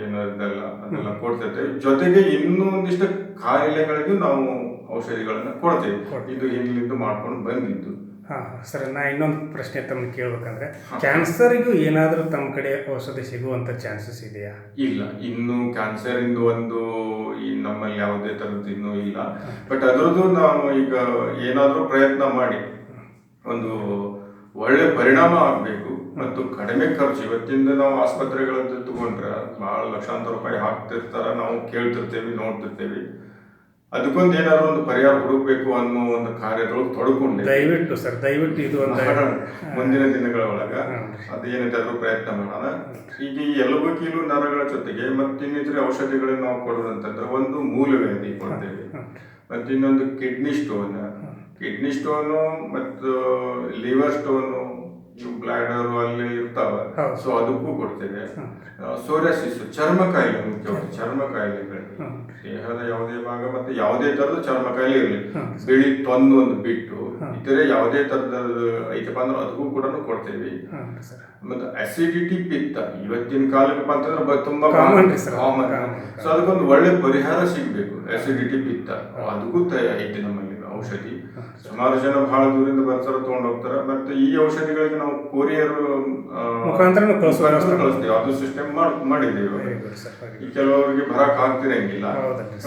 ಏನದೆಲ್ಲ ಅದೆಲ್ಲ ಕೊಡ್ತಿರ್ತೇವೆ ಜೊತೆಗೆ ಇನ್ನೂ ಒಂದಿಷ್ಟು ಕಾಯಿಲೆಗಳಿಗೂ ನಾವು ಔಷಧಿಗಳನ್ನ ಕೊಡ್ತೇವೆ. ಇದು ಇಲ್ಲಿಂದ ಮಾಡ್ಕೊಂಡು ಬಂದಿದ್ದು. ಹಾಂ ಸರ್ ನಾ ಇನ್ನೊಂದು ಪ್ರಶ್ನೆ ತಮ್ಮ ಕೇಳಬೇಕಂದ್ರೆ ಕ್ಯಾನ್ಸರಿಗೂ ಏನಾದರೂ ತಮ್ಮ ಕಡೆ ಔಷಧಿ ಸಿಗುವಂಥ ಚಾನ್ಸಸ್ ಇದೆಯಾ? ಇಲ್ಲ ಇನ್ನು ಕ್ಯಾನ್ಸರ್ ಇಂದು ಒಂದು ಈ ನಮ್ಮಲ್ಲಿ ಯಾವುದೇ ಥರದ್ದು ಇನ್ನೂ ಇಲ್ಲ. ಬಟ್ ಅದರದ್ದು ನಾವು ಈಗ ಏನಾದರೂ ಪ್ರಯತ್ನ ಮಾಡಿ ಒಂದು ಒಳ್ಳೆ ಪರಿಣಾಮ ಆಗಬೇಕು ಮತ್ತು ಕಡಿಮೆ ಖರ್ಚು ಇವತ್ತಿಂದ ನಾವು ಆಸ್ಪತ್ರೆಗಳದ್ದು ತಗೊಂಡ್ರೆ ಬಹಳ ಲಕ್ಷಾಂತರ ರೂಪಾಯಿ ಹಾಕ್ತಿರ್ತಾರ ನಾವು ಕೇಳ್ತಿರ್ತೇವೆ ನೋಡ್ತಿರ್ತೇವೆ. ಅದಕ್ಕೊಂದು ಏನಾದ್ರು ಒಂದು ಪರಿಹಾರ ಹುಡುಕ್ಬೇಕು ಅನ್ನೋ ಒಂದು ಕಾರ್ಯದೊಳಗೆ ತೊಡಕೊಂಡೆ ದಯವಿಟ್ಟು ಸರ್ ದಯವಿಟ್ಟು ಇದು ಒಂದು ಮುಂದಿನ ದಿನಗಳ ಒಳಗ ಅದೇನಿದೆ ಅದ್ರ ಪ್ರಯತ್ನ ಮಾಡೋಣ. ಈಗ ಈ ಎಲುಬು ಕೀಲು ನರಗಳ ಜೊತೆಗೆ ಮತ್ತಿನ್ನಿತರ ಔಷಧಿಗಳನ್ನ ನಾವು ಕೊಡುವಂತದ್ದು ಒಂದು ಮೂಲ ಮೂಲವ್ಯಾಧಿ ಕೊಡ್ತೇವೆ. ಮತ್ತೆ ಇನ್ನೊಂದು ಕಿಡ್ನಿ ಸ್ಟೋನ್. ಕಿಡ್ನಿ ಸ್ಟೋನು ಮತ್ತು ಲಿವರ್ ಸ್ಟೋನು ಬ್ಲಾಡರ್ ಅಲ್ಲಿ ಇರ್ತಾವ. ಸೊ ಅದಕ್ಕೂ ಕೊಡ್ತೇವೆ ಸೋರಿಯಾಸಿಸ್ ಚರ್ಮ ಕಾಯಿಲೆ ಮುಖ್ಯವಾಗಿ ಚರ್ಮ ಕಾಯಿಲೆ ದೇಹದ ಯಾವುದೇ ಭಾಗ ಮತ್ತೆ ಯಾವುದೇ ತರದ ಚರ್ಮ ಕಾಯಿಲೆ ಇರಲಿ ಬಿಳಿ ತೊಂದು ಒಂದು ಬಿಟ್ಟು ಇತರೆ ಯಾವುದೇ ತರದ ಐತಪ್ಪ ಅಂದ್ರೆ ಅದಕ್ಕೂ ಕೂಡ ಕೊಡ್ತೇವೆ. ಮತ್ತೆ ಅಸಿಡಿಟಿ ಪಿತ್ತ ಇವತ್ತಿನ ಕಾಲಕ್ಕೆ ಅಂತಂದ್ರೆ ತುಂಬಾ ಕಾಮನ್. ಸೊ ಅದಕ್ಕೊಂದು ಒಳ್ಳೆ ಪರಿಹಾರ ಸಿಗ್ಬೇಕು ಅಸಿಡಿಟಿ ಪಿತ್ತ ಅದಕ್ಕೂ ಐತೆ ನಮ್ಮಲ್ಲಿ ಔಷಧಿ. ಸುಮಾರು ಜನ ಬಹಳ ದೂರಿಂದ ಬರ್ತಾರ ತಗೊಂಡು ಹೋಗ್ತಾರ. ಮತ್ತೆ ಈ ಔಷಧಿಗಳಿಗೆ ನಾವು ಕೊರಿಯರ್ ಮುಖಾಂತರ ಕಳಿಸ್ತೀವಿ. ಅದು ಸಿಸ್ಟಮ್ ಮಾಡಿದ್ದೀವಿ ಈ ಕೆಲವರಿಗೆ ಬರಕ್ ಆಗ್ತಿರಂಗಿಲ್ಲ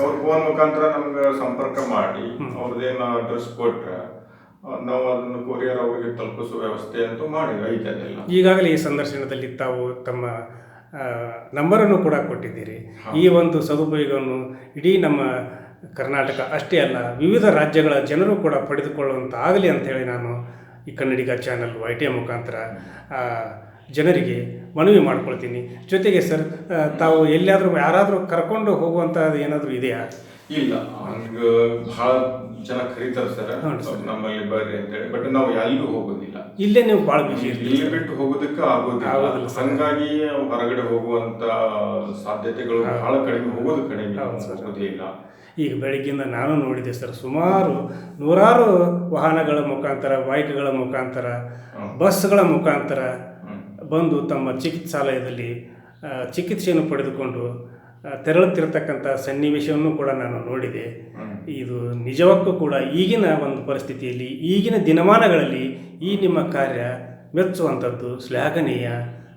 ಅವ್ರ ಫೋನ್ ಮುಖಾಂತರ ನಮ್ಗೆ ಸಂಪರ್ಕ ಮಾಡಿ ಅವ್ರದ್ದೇನು ಅಡ್ರೆಸ್ ಕೊಟ್ರೆ ನಾವು ಅದನ್ನು ಕೊರಿಯರ್ ಅವರಿಗೆ ತಲುಪಿಸುವ ವ್ಯವಸ್ಥೆ ಅಂತೂ ಮಾಡಿದ್ವಿ ಐತೆ ಅದೆಲ್ಲ ಈಗಾಗಲೇ ಈ ಸಂದರ್ಶನದಲ್ಲಿ ತಾವು ತಮ್ಮ ನಂಬರನ್ನು ಕೂಡ ಕೊಟ್ಟಿದ್ದೀರಿ. ಈ ಒಂದು ಸದುಪಯೋಗವನ್ನು ಇಡೀ ನಮ್ಮ ಕರ್ನಾಟಕ ಅಷ್ಟೇ ಅಲ್ಲ ವಿವಿಧ ರಾಜ್ಯಗಳ ಜನರು ಕೂಡ ಪಡೆದುಕೊಳ್ಳುವಂಥ ಆಗಲಿ ಅಂಥೇಳಿ ನಾನು ಈ ಕನ್ನಡಿಗ ಚಾನಲ್ ವೈ ಟಿ ಮುಖಾಂತರ ಜನರಿಗೆ ಮನವಿ ಮಾಡ್ಕೊಳ್ತೀನಿ. ಜೊತೆಗೆ ಸರ್ ತಾವು ಎಲ್ಲಿಯಾದರೂ ಯಾರಾದರೂ ಕರ್ಕೊಂಡು ಹೋಗುವಂಥದ್ದು ಏನಾದರೂ ಇದೆಯಾ? ಇಲ್ಲ ಹಂಗ ಬಹಳ ಜನ ಕರೀತಾರೆ ಸರ್ ನಮ್ಮಲ್ಲಿ ಬರ್ರಿ ಅಂತೇಳಿ ಬಟ್ ನಾವು ಎಲ್ಲೂ ಹೋಗೋದಿಲ್ಲ. ಇಲ್ಲೇ ನೀವು ಭಾಳ ಬಿಜಿ ಇಲ್ಲಿ ಬಿಟ್ಟು ಹೋಗೋದಕ್ಕೆ ಆಗೋದಿಲ್ಲ. ಹಂಗಾಗಿ ಹೊರಗಡೆ ಹೋಗುವಂತ ಸಾಧ್ಯತೆಗಳು ಬಹಳ ಕಡಿಮೆ ಹೋಗೋದು ಕಡಿಮೆ ಇಲ್ಲ. ಈಗ ಬೆಳಗ್ಗಿಂದ ನಾನು ನೋಡಿದೆ ಸರ್ ಸುಮಾರು ನೂರಾರು ವಾಹನಗಳ ಮುಖಾಂತರ ಬೈಕ್ಗಳ ಮುಖಾಂತರ ಬಸ್ಗಳ ಮುಖಾಂತರ ಬಂದು ತಮ್ಮ ಚಿಕಿತ್ಸಾಲಯದಲ್ಲಿ ಚಿಕಿತ್ಸೆಯನ್ನು ಪಡೆದುಕೊಂಡು ತೆರಳುತ್ತಿರತಕ್ಕಂಥ ಸನ್ನಿವೇಶವನ್ನು ಕೂಡ ನಾನು ನೋಡಿದೆ. ಇದು ನಿಜವಕ್ಕೂ ಕೂಡ ಈಗಿನ ಒಂದು ಪರಿಸ್ಥಿತಿಯಲ್ಲಿ ಈಗಿನ ದಿನಮಾನಗಳಲ್ಲಿ ಈ ನಿಮ್ಮ ಕಾರ್ಯ ಮೆಚ್ಚುವಂಥದ್ದು ಶ್ಲಾಘನೀಯ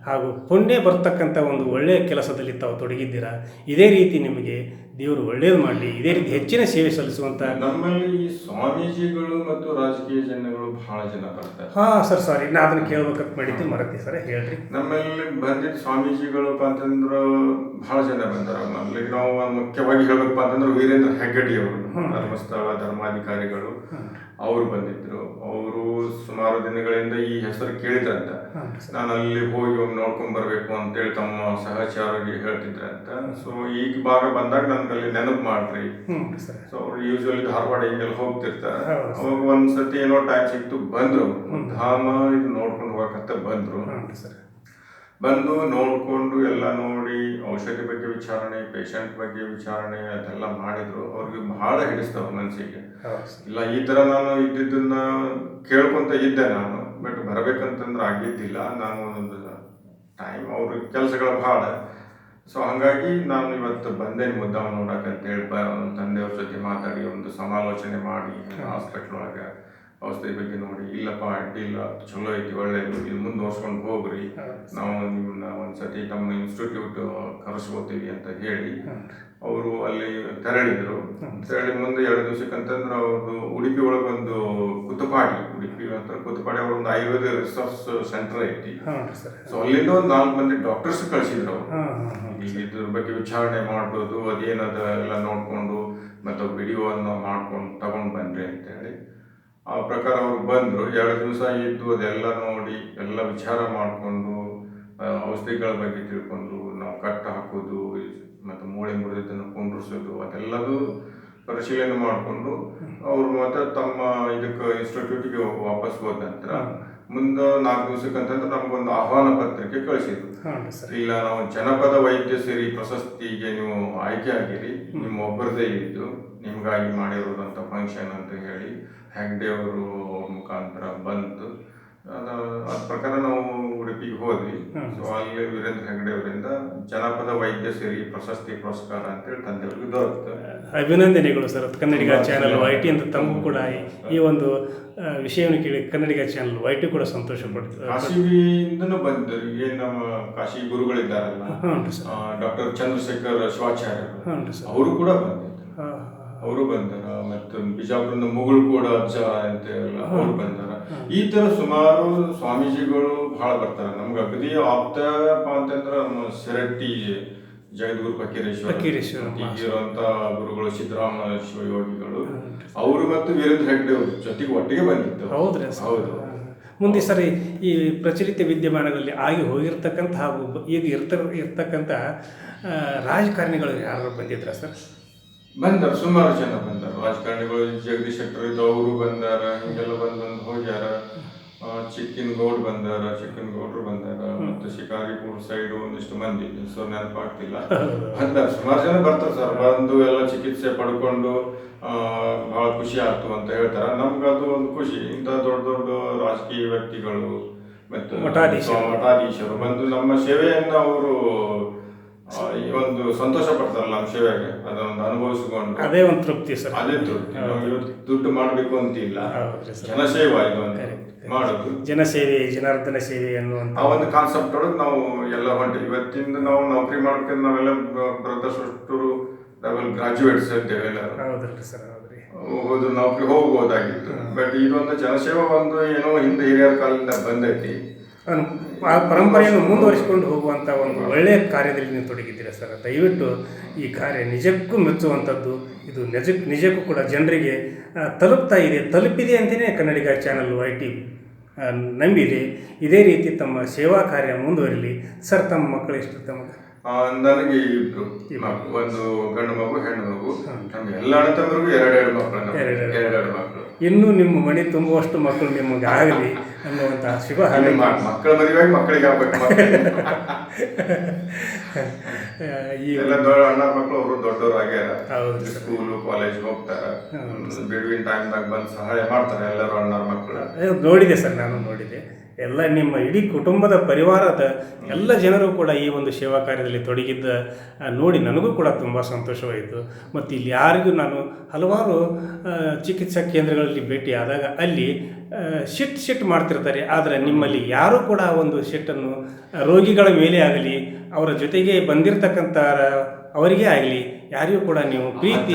ಹಾಗೂ ಪುಣ್ಯ ಬರ್ತಕ್ಕಂಥ ಒಂದು ಒಳ್ಳೆಯ ಕೆಲಸದಲ್ಲಿ ತಾವು ತೊಡಗಿದ್ದೀರಾ? ಇದೇ ರೀತಿ ನಿಮಗೆ ದೇವರು ಒಳ್ಳೇದು ಮಾಡಲಿ ಇದೇ ರೀತಿ ಹೆಚ್ಚಿನ ಸೇವೆ ಸಲ್ಲಿಸುವಂತ ನಮ್ಮಲ್ಲಿ ಸ್ವಾಮೀಜಿಗಳು ಮತ್ತು ರಾಜಕೀಯ ಜನಗಳು ಬಹಳ ಜನ ಬರ್ತಾರೆ. ಹಾ ಸರ್ ಸಾರಿ ನಾ ಅದನ್ನ ಕೇಳ್ಬೇಕಂತ ಮಾಡಿದ್ದೆ ಮರತಿ ಸರ್ ಹೇಳ್ರಿ. ನಮ್ಮಲ್ಲಿ ಬಂದಿದ್ದ ಸ್ವಾಮೀಜಿಗಳಪ್ಪ ಅಂತಂದ್ರ ಬಹಳ ಜನ ಬಂದಾರ. ನಮ್ಮಲ್ಲಿ ನಾವು ಮುಖ್ಯವಾಗಿ ಹೇಳ್ಬೇಕಪ್ಪ ಅಂತಂದ್ರೆ ವೀರೇಂದ್ರ ಹೆಗ್ಗಡಿ ಅವರು ಧರ್ಮಸ್ಥಳ ಧರ್ಮಾಧಿಕಾರಿಗಳು. ಅವರು ಬಂದಿದ್ರು. ಅವರು ಸುಮಾರು ದಿನಗಳಿಂದ ಈ ಹೆಸರು ಕೇಳಿದ್ರಂತ. ನಾನು ಅಲ್ಲಿ ಹೋಗಿ ಒಮ್ಮೆ ನೋಡ್ಕೊಂಡ್ ಬರ್ಬೇಕು ಅಂತೇಳಿ ತಮ್ಮ ಸಹಚಾರಿಗೆ ಹೇಳ್ತಿದ್ರಂತ. ಸೊ ಈಗ ಭಾಗ ಬಂದಾಗ ನನಗೆ ಅಲ್ಲಿ ನೆನಪು ಮಾಡ್ರಿ. ಸೊ ಅವ್ರು ಯೂಶುವಲಿ ಧಾರವಾಡ ಹಿಂಗೆಲ್ಲ ಹೋಗ್ತಿರ್ತಾರೆ. ಅವಾಗ ಒಂದ್ಸತಿ ಏನೋ ಟೈಮ್ ಸಿಕ್ತು ಬಂದ್ರು. ಧಾಮ ಇದು ನೋಡ್ಕೊಂಡು ಹೋಗಕಂತ ಬಂದ್ರು. ಸರ್. ಬಂದು ನೋಡಿಕೊಂಡು ಎಲ್ಲ ನೋಡಿ ಔಷಧಿ ಬಗ್ಗೆ ವಿಚಾರಣೆ ಪೇಷಂಟ್ ಬಗ್ಗೆ ವಿಚಾರಣೆ ಅದೆಲ್ಲ ಮಾಡಿದ್ರು. ಅವ್ರಿಗೆ ಬಹಳ ಹಿಡಿಸ್ತಾವ ಮನಸ್ಸಿಗೆ. ಇಲ್ಲ ಈ ತರ ನಾನು ಇದ್ದಿದ್ದನ್ನ ಕೇಳ್ಕೊಂತ ಇದ್ದೆ ನಾನು ಬಟ್ ಬರಬೇಕಂತಂದ್ರೆ ಆಗಿದ್ದಿಲ್ಲ. ನಾನು ಒಂದು ಟೈಮ್ ಅವ್ರ ಕೆಲಸಗಳು ಭಾಳ. ಸೊ ಹಂಗಾಗಿ ನಾನು ಇವತ್ತು ಬಂದೆ ಮುದ್ದಾವ ನೋಡಕ್ಕಂತೇಳಿ ಬ ತಂದೆಯವ್ರ ಜೊತೆ ಮಾತಾಡಿ ಒಂದು ಸಮಾಲೋಚನೆ ಮಾಡಿ ಹಾಸ್ಪಿಟ್ಲ್ ಒಳಗೆ. ಔಷಧಿ ಬಗ್ಗೆ ನೋಡಿ ಇಲ್ಲಪ್ಪ ಅಡ್ಡಿ ಇಲ್ಲ ಚಲೋ ಐತಿ ಒಳ್ಳೇದು ಇದು ಮುಂದುವರ್ಸ್ಕೊಂಡು ಹೋಗ್ರಿ. ನಾವು ನಿಮ್ಮನ್ನ ಒಂದ್ಸತಿ ನಮ್ಮ ಇನ್ಸ್ಟಿಟ್ಯೂಟ್ ಕರೆಸ್ಕೋತೀವಿ ಅಂತ ಹೇಳಿ ಅವರು ಅಲ್ಲಿ ತೆರಳಿದ್ರು. ತೆರಳಿ ಮುಂದೆ ಎರಡು ದಿವಸಕ್ಕಂತಂದ್ರೆ ಅವ್ರದ್ದು ಉಡುಪಿ ಒಳಗೆ ಒಂದು ಕುತುಪಾಡಿ ಉಡುಪಿ ಅಂತ ಕುತುಪಾಡಿ ಅವ್ರ ಒಂದು ಆಯುರ್ವೇದ ರಿಸರ್ಚ್ ಸೆಂಟರ್ ಐತಿ. ಸೊ ಅಲ್ಲಿಂದ ಒಂದು ನಾಲ್ಕು ಮಂದಿ ಡಾಕ್ಟರ್ಸ್ ಕಳಿಸಿದ್ರು ಇದ್ರ ಬಗ್ಗೆ ವಿಚಾರಣೆ ಮಾಡ್ಬೋದು ಅದೇನದ ಎಲ್ಲ ನೋಡ್ಕೊಂಡು ಮತ್ತು ವಿಡಿಯೋವನ್ನು ಮಾಡ್ಕೊಂಡು ತಗೊಂಡು ಬಂದ್ರಿ ಅಂತೇಳಿ ಆ ಪ್ರಕಾರ ಅವರು ಬಂದರು. ಎರಡು ದಿವಸ ಇದ್ದು ಅದೆಲ್ಲ ನೋಡಿ ಎಲ್ಲ ವಿಚಾರ ಮಾಡಿಕೊಂಡು ಔಷಧಿಗಳ ಬಗ್ಗೆ ತಿಳ್ಕೊಂಡು ನಾವು ಕಟ್ಟು ಹಾಕೋದು ಮತ್ತು ಮೂಳೆ ಮುರಿದನ್ನು ಕುಂಡ್ರಿಸೋದು ಅದೆಲ್ಲದು ಪರಿಶೀಲನೆ ಮಾಡಿಕೊಂಡು ಅವರು ಮತ್ತೆ ತಮ್ಮ ಇದಕ್ಕೆ ಇನ್ಸ್ಟಿಟ್ಯೂಟ್ಗೆ ವಾಪಸ್ ಹೋದ ನಂತರ ಮುಂದೆ ನಾಲ್ಕು ದಿವಸಕ್ಕಂತಂದ್ರೆ ನಮಗೊಂದು ಆಹ್ವಾನ ಪತ್ರಿಕೆ ಕಳಿಸಿದ್ರು. ಇಲ್ಲ ನಾವು ಜನಪದ ವೈದ್ಯ ಸೇರಿ ಪ್ರಶಸ್ತಿಗೆ ನೀವು ಆಯ್ಕೆ ಆಗಿರಿ ನಿಮ್ಮ ಒಬ್ಬರದೇ ಇದ್ದು. ನಿಮ್ಗಾಗಿ ಮಾಡಿರುವಂಥ ಫಂಕ್ಷನ್ ಅಂತ ಹೇಳಿ ಹೆಗ್ಡೆ ಅವರು ಮುಖಾಂತರ ಬಂತು. ಅದ ಅದ್ ಪ್ರಕಾರ ನಾವು ಉಡುಪಿಗೆ ಹೋದ್ವಿ. ಸೊ ಅಲ್ಲಿ ವೀರೇಂದ್ರ ಹೆಗ್ಡೆ ಅವರಿಂದ ಜನಪದ ವೈದ್ಯ ಸೇರಿ ಪ್ರಶಸ್ತಿ ಪುರಸ್ಕಾರ ಅಂತೇಳಿ ತಂದೆಯವ್ರಿಗೆ ದೊರಕುತ್ತೆ ಅಭಿನಂದನೆಗಳು sir. Kannadiga channel Y T ಅಂತ ತಮಗೂ ಕೂಡ ಈ- ಒಂದು ವಿಷಯವನ್ನು ಕೇಳಿ ಕನ್ನಡಿಗ ಚಾನಲ್ ವೈ ಟಿ ಕೂಡ ಸಂತೋಷ ಪಡ್ತದೆ ಕಾಶಿಯಿಂದನೂ ಬಂದರು ಏನು ನಮ್ಮ ಕಾಶಿ ಗುರುಗಳಿದ್ದಾರಲ್ಲ ಡಾಕ್ಟರ್ ಚಂದ್ರಶೇಖರ್ ಸರ್. ಅವರು ಕೂಡ ಬಂದಿದ್ರು ಹಾಂ. ಅವರು ಬಂದಾರ ಮತ್ತು ಬಿಜಾಪುರದ ಮುಗುಳು ಕೂಡ ಅಜ್ಜ ಅಂತ ಎಲ್ಲ ಅವ್ರು ಬಂದಾರ. ಈ ತರ ಸುಮಾರು ಸ್ವಾಮೀಜಿಗಳು ಬಹಳ ಬರ್ತಾರೆ. ನಮ್ಗೆ ಅಗದಿ ಆಪ್ತಪ್ಪ ಅಂತಂದ್ರ ಸೆರಟ್ಟಿ ಜಗದ್ಗುರು ಫಕೀರೇಶ್ವರ ಇರುವಂತ ಗುರುಗಳು ಸಿದ್ದರಾಮ ಶಿವಯೋಗಿಗಳು. ಅವರು ಮತ್ತು ವೀರೇಂದ್ರ ಹೆಗ್ಡೆ ಅವರು ಜೊತೆಗೆ ಒಟ್ಟಿಗೆ ಬಂದಿತ್ತು ಹೌದ್ರಿ ಸರ್ ಹೌದು. ಮುಂದೆ ಸರಿ ಈ- ಪ್ರಚಲಿತ ವಿದ್ಯಮಾನಗಳಲ್ಲಿ ಆಗಿ ಹೋಗಿರ್ತಕ್ಕಂಥ ಹಾಗೂ ಈಗ ಇರ್ತ ಇರ್ತಕ್ಕಂಥ ರಾಜಕಾರಣಿಗಳು ಯಾರು ಬಂದಿದ್ರ ಸರ್? ಬಂದಾರ ಸುಮಾರು ಜನ ಬಂದರ್. ರಾಜಕಾರಣಿಗಳು ಜಗದೀಶ್ ಶೆಟ್ಟರ್ ಇದ್ದು ಅವರು ಬಂದಾರ ಹಿಂಗೆಲ್ಲ ಬಂದ್ ಬಂದು ಹೋಗ್ಯಾರ. ಚಿಕ್ಕಿನ್ ಗೌಡ್ ಬಂದಾರ ಚಿಕ್ಕನ್ ಗೌಡ್ರು ಬಂದಾರ ಮತ್ತೆ ಶಿಕಾರಿಪುರ ಸೈಡ್ ಒಂದಿಷ್ಟು ಮಂದಿ ಸೊ ನೆನಪಾಗ್ತಿಲ್ಲ. ಬಂದಾರ ಸುಮಾರು ಜನ ಬರ್ತಾರೆ ಸರ್. ಬಂದು ಎಲ್ಲ ಚಿಕಿತ್ಸೆ ಪಡ್ಕೊಂಡು ಬಹಳ ಖುಷಿ ಆಯ್ತು ಅಂತ ಹೇಳ್ತಾರ. ನಮ್ಗೆ ಅದು ಒಂದು ಖುಷಿ. ಇಂಥ ದೊಡ್ಡ ದೊಡ್ಡ ರಾಜಕೀಯ ವ್ಯಕ್ತಿಗಳು ಮತ್ತು ಮಠಾಧೀಶರು. ಬಂದು ನಮ್ಮ ಸೇವೆಯನ್ನ ಅವರು ಈ ಒಂದು ಸಂತೋಷ ಪಡ್ತಾರಲ್ಲ ನಮ್ಮ ಸೇವೆಗೆ ಅದೊಂದು ಅನುಭವಿಸಿಕೊಂಡು. ಅದೇ ಒಂದು ತೃಪ್ತಿ ಸರ್. ಅದೇ ತೃಪ್ತಿ. ದುಡ್ಡು ಮಾಡಬೇಕು ಅಂತ ಇಲ್ಲ ಜನಸೇವಾ ಇದು ಮಾಡೋದು. ಜನಸೇವೆ ಜನಾರ್ದನ ಸೇವೆ ಅನ್ನುವಂಥ ಆ ಒಂದು ಕಾನ್ಸೆಪ್ಟ್ ಒಳಗೆ ನಾವು ಎಲ್ಲ ಹೊಂಟಿ. ಇವತ್ತಿಂದ ನಾವು ನೌಕರಿ ಮಾಡ್ಕೊಂಡು ನಾವೆಲ್ಲ ಬೃಹದಷ್ಟು ಡಬಲ್ ಗ್ರಾಜುಯೇಟ್ಸ್ ಇದ್ದೇವೆ ಎಲ್ಲರೂ. ಹೌದ್ರಿ ಸರ್ ಹೌದ್ರಿ. ಹೋದು ನೌಕರಿ ಹೋಗ್ಬೋದಾಗಿತ್ತು. ಬಟ್ ಇದೊಂದು ಜನಸೇವಾ ಒಂದು ಏನೋ ಹಿಂದೆ ಹಿರಿಯರ ಕಾಲದಿಂದ ಬಂದೈತಿ. ಆ ಪರಂಪರೆಯನ್ನು ಮುಂದುವರಿಸಿಕೊಂಡು ಹೋಗುವಂಥ ಒಂದು ಒಳ್ಳೆಯ ಕಾರ್ಯದಲ್ಲಿ ನೀವು ತೊಡಗಿದ್ದೀರಾ ಸರ್? ದಯವಿಟ್ಟು ಈ ಕಾರ್ಯ ನಿಜಕ್ಕೂ ಮೆಚ್ಚುವಂಥದ್ದು. ಇದು ನಿಜ ನಿಜಕ್ಕೂ ಕೂಡ ಜನರಿಗೆ ತಲುಪ್ತಾ ಇದೆ ತಲುಪಿದೆ ಅಂತಲೇ ಕನ್ನಡಿಗ ಚಾನಲ್ ಐ ಟಿ ನಂಬಿದೆ. ಇದೇ ರೀತಿ ತಮ್ಮ ಸೇವಾ ಕಾರ್ಯ ಮುಂದುವರಿಲಿ. ಸರ್ ತಮ್ಮ ಮಕ್ಕಳು ಎಷ್ಟು ತಮ್ಮ ನನಗೆ ಇಬ್ರು. ಒಂದು ಗಂಡು ಮಗು ಹೆಣ್ಣು ಮಗು. ನಮ್ಗೆ ಎಲ್ಲ ಅಣ್ಣ ತಮ್ಮರಿಗೂ ಎರಡೆರಡು ಮಕ್ಕಳು. ಎರಡೆರಡು ಮಕ್ಕಳು. ಇನ್ನೂ ನಿಮ್ಮ ಮನೆ ತುಂಬುವಷ್ಟು ಮಕ್ಕಳು ನಿಮಗೆ ಆಗಲಿ ಅನ್ನುವಂತಹ ಶುಭ ಮಕ್ಕಳ ಮದುವೆಯಾಗಿ ಮಕ್ಕಳಿಗೆ ಆಗಬೇಕು ಈ ಎಲ್ಲ ದೊಡ್ಡ ಅಣ್ಣ ಮಕ್ಕಳು ಅವರು ದೊಡ್ಡವರು ಆಗ್ಯಾರ ಹೌದು. ಸ್ಕೂಲು ಕಾಲೇಜ್ ಹೋಗ್ತಾರೆ. ಬಿಡುವಿನ ಟೈಮ್ದಾಗ ಬಂದು ಸಹಾಯ ಮಾಡ್ತಾರೆ ಎಲ್ಲರೂ ಅಣ್ಣ ಮಕ್ಕಳು ನೋಡಿದೆ ಸರ್ ನಾನು ನೋಡಿದೆ. ಎಲ್ಲ ನಿಮ್ಮ ಇಡೀ ಕುಟುಂಬದ ಪರಿವಾರದ ಎಲ್ಲ ಜನರು ಕೂಡ ಈ ಒಂದು ಸೇವಾ ಕಾರ್ಯದಲ್ಲಿ ತೊಡಗಿದ್ದ ನೋಡಿ ನನಗೂ ಕೂಡ ತುಂಬ ಸಂತೋಷವಾಯಿತು. ಮತ್ತು ಇಲ್ಲಿ ಯಾರಿಗೂ ನಾನು ಹಲವಾರು ಚಿಕಿತ್ಸಾ ಕೇಂದ್ರಗಳಲ್ಲಿ ಭೇಟಿಯಾದಾಗ ಅಲ್ಲಿ ಶಿಟ್ ಶಿಟ್ ಮಾಡ್ತಿರ್ತಾರೆ. ಆದರೆ ನಿಮ್ಮಲ್ಲಿ ಯಾರೂ ಕೂಡ ಒಂದು ಶಿಟ್ಟನ್ನು ರೋಗಿಗಳ ಮೇಲೆ ಆಗಲಿ, ಅವರ ಜೊತೆಗೆ ಬಂದಿರತಕ್ಕಂಥ ಅವರಿಗೆ ಆಗಲಿ ಯಾರಿಗೂ ಕೂಡ ನೀವು ಪ್ರೀತಿ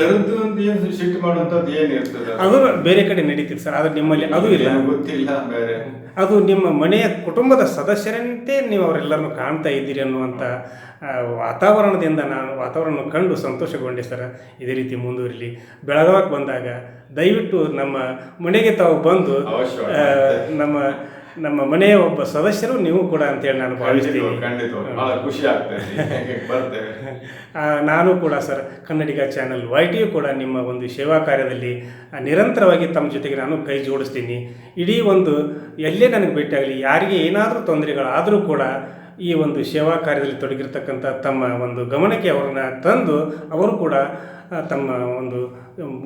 ಮಾಡುವಂಥದ್ದು ಏನು ಇರ್ತದೆ ಅದು? ಬೇರೆ ಕಡೆ ನಡೀತಿತ್ತು ಸರ್ ಆದರೆ ನಿಮ್ಮಲ್ಲಿ ಅದು ಇಲ್ಲ. ಗೊತ್ತಿಲ್ಲ ಬೇರೆ. ಅದು ನಿಮ್ಮ ಮನೆಯ ಕುಟುಂಬದ ಸದಸ್ಯರಂತೆ ನೀವು ಅವರೆಲ್ಲರನ್ನು ಕಾಣ್ತಾ ಇದ್ದೀರಿ ಅನ್ನುವಂಥ ವಾತಾವರಣದಿಂದ ನಾನು ವಾತಾವರಣ ಕಂಡು ಸಂತೋಷಗೊಂಡೆ ಸರ್ ಇದೇ ರೀತಿ ಮುಂದುವರಿಲಿ. ಬೆಳಗಾವಕ್ಕೆ ಬಂದಾಗ ದಯವಿಟ್ಟು ನಮ್ಮ ಮನೆಗೆ ತಾವು ಬಂದು ನಮ್ಮ ನಮ್ಮ ಮನೆಯ ಒಬ್ಬ ಸದಸ್ಯರು ನೀವು ಕೂಡ ಅಂತೇಳಿ ನಾನು ಭಾವಿಸ್ತೀನಿ. ಖುಷಿ ಆಗ್ತದೆ. ನಾನು ಕೂಡ ಸರ್ ಕನ್ನಡಿಗ ಚಾನಲ್ ವೈ ಟಿಯು ಕೂಡ ನಿಮ್ಮ ಒಂದು ಸೇವಾ ಕಾರ್ಯದಲ್ಲಿ ನಿರಂತರವಾಗಿ ತಮ್ಮ ಜೊತೆಗೆ ನಾನು ಕೈ ಜೋಡಿಸ್ತೀನಿ. ಇಡೀ ಒಂದು ಎಲ್ಲೇ ನನಗೆ ಭೇಟಿಯಾಗಲಿ ಯಾರಿಗೆ ಏನಾದರೂ ತೊಂದರೆಗಳಾದರೂ ಕೂಡ ಈ ಒಂದು ಸೇವಾ ಕಾರ್ಯದಲ್ಲಿ ತೊಡಗಿರ್ತಕ್ಕಂಥ ತಮ್ಮ ಒಂದು ಗಮನಕ್ಕೆ ಅವರನ್ನ ತಂದು ಅವರು ಕೂಡ ತಮ್ಮ ಒಂದು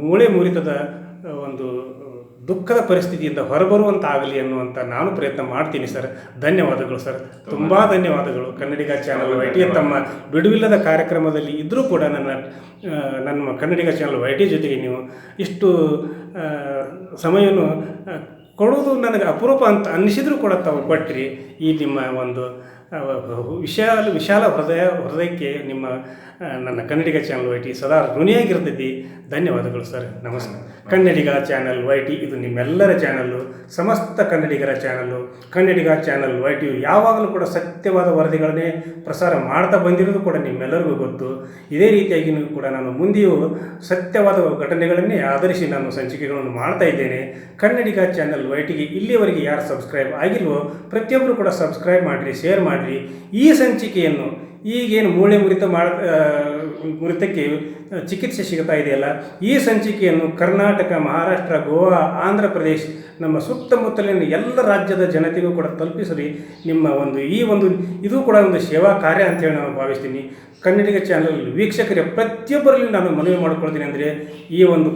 ಮೂಳೆ ಮುರಿತದ ಒಂದು ದುಃಖದ ಪರಿಸ್ಥಿತಿಯಿಂದ ಹೊರಬರುವಂತಾಗಲಿ ಅನ್ನುವಂಥ ನಾನು ಪ್ರಯತ್ನ ಮಾಡ್ತೀನಿ ಸರ್. ಧನ್ಯವಾದಗಳು ಸರ್. ತುಂಬ ಧನ್ಯವಾದಗಳು. ಕನ್ನಡಿಗ ಚಾನಲ್ ವೈ ಟಿ ತಮ್ಮ ಬಿಡುವಿಲ್ಲದ ಕಾರ್ಯಕ್ರಮದಲ್ಲಿ ಇದ್ದರೂ ಕೂಡ ನನ್ನ ನಮ್ಮ ನನ್ನ ಕನ್ನಡಿಗ ಚಾನಲ್ ವೈ ಟಿ ಜೊತೆಗೆ ನೀವು ಇಷ್ಟು ಸಮಯವನ್ನು ಕೊಡೋದು ನನಗೆ ಅಪರೂಪ ಅಂತ ಅನ್ನಿಸಿದರೂ ಕೂಡ ತಾವು ಕೊಟ್ಟಿರಿ ಈ ನಿಮ್ಮ ಒಂದು ವಿಶಾಲ ವಿಶಾಲ ಹೃದಯ ಹೃದಯಕ್ಕೆ ನಿಮ್ಮ ನನ್ನ ಕನ್ನಡಿಗ ಚಾನಲ್ ವೈ ಟಿ ಸದಾ ಋಣಿಯಾಗಿರ್ತೈತಿ. ಧನ್ಯವಾದಗಳು ಸರ್. ನಮಸ್ಕಾರ. ಕನ್ನಡಿಗ ಚಾನಲ್ ವೈ ಟಿ ಇದು ನಿಮ್ಮೆಲ್ಲರ ಚಾನಲ್ಲು ಸಮಸ್ತ ಕನ್ನಡಿಗರ channel Kannadiga channel Y T ಯಾವಾಗಲೂ ಕೂಡ ಸತ್ಯವಾದ ವರದಿಗಳನ್ನೇ ಪ್ರಸಾರ ಮಾಡ್ತಾ ಬಂದಿರೋದು ಕೂಡ ನಿಮ್ಮೆಲ್ಲರಿಗೂ ಗೊತ್ತು. ಇದೇ ರೀತಿಯಾಗಿ ಕೂಡ ನಾನು ಮುಂದೆಯೂ ಸತ್ಯವಾದ ಘಟನೆಗಳನ್ನೇ ಆಧರಿಸಿ ನಾನು ಸಂಚಿಕೆಗಳನ್ನು ಮಾಡ್ತಾ ಇದ್ದೇನೆ. ಕನ್ನಡಿಗ ಚಾನಲ್ ವೈ ಟಿಗೆ ಇಲ್ಲಿಯವರೆಗೆ ಯಾರು ಸಬ್ಸ್ಕ್ರೈಬ್ ಆಗಿಲ್ವೋ, ಪ್ರತಿಯೊಬ್ಬರು ಕೂಡ ಸಬ್ಸ್ಕ್ರೈಬ್ ಮಾಡಿರಿ, ಶೇರ್ ಮಾಡಿರಿ. ಈ ಸಂಚಿಕೆಯನ್ನು ಈಗೇನು ಮೂಳೆ ಮುರಿತ ಮಾಡ ಮುರಿತಕ್ಕೆ ಚಿಕಿತ್ಸೆ ಸಿಗ್ತಾ ಇದೆಯಲ್ಲ, ಈ ಸಂಚಿಕೆಯನ್ನು ಕರ್ನಾಟಕ, ಮಹಾರಾಷ್ಟ್ರ, ಗೋವಾ, ಆಂಧ್ರ ಪ್ರದೇಶ, ನಮ್ಮ ಸುತ್ತಮುತ್ತಲಿನ ಎಲ್ಲ ರಾಜ್ಯದ ಜನತೆಗೂ ಕೂಡ ತಲುಪಿಸಲಿ ನಿಮ್ಮ ಒಂದು, ಈ ಒಂದು, ಇದು ಕೂಡ ಒಂದು ಸೇವಾ ಕಾರ್ಯ ಅಂತೇಳಿ ನಾನು ಭಾವಿಸ್ತೀನಿ. ಕನ್ನಡಿಗ ಚಾನಲ್ ವೀಕ್ಷಕರ ಪ್ರತಿಯೊಬ್ಬರಲ್ಲಿ ನಾನು ಮನವಿ ಮಾಡ್ಕೊಳ್ತೀನಿ ಅಂದರೆ ಈ ಒಂದು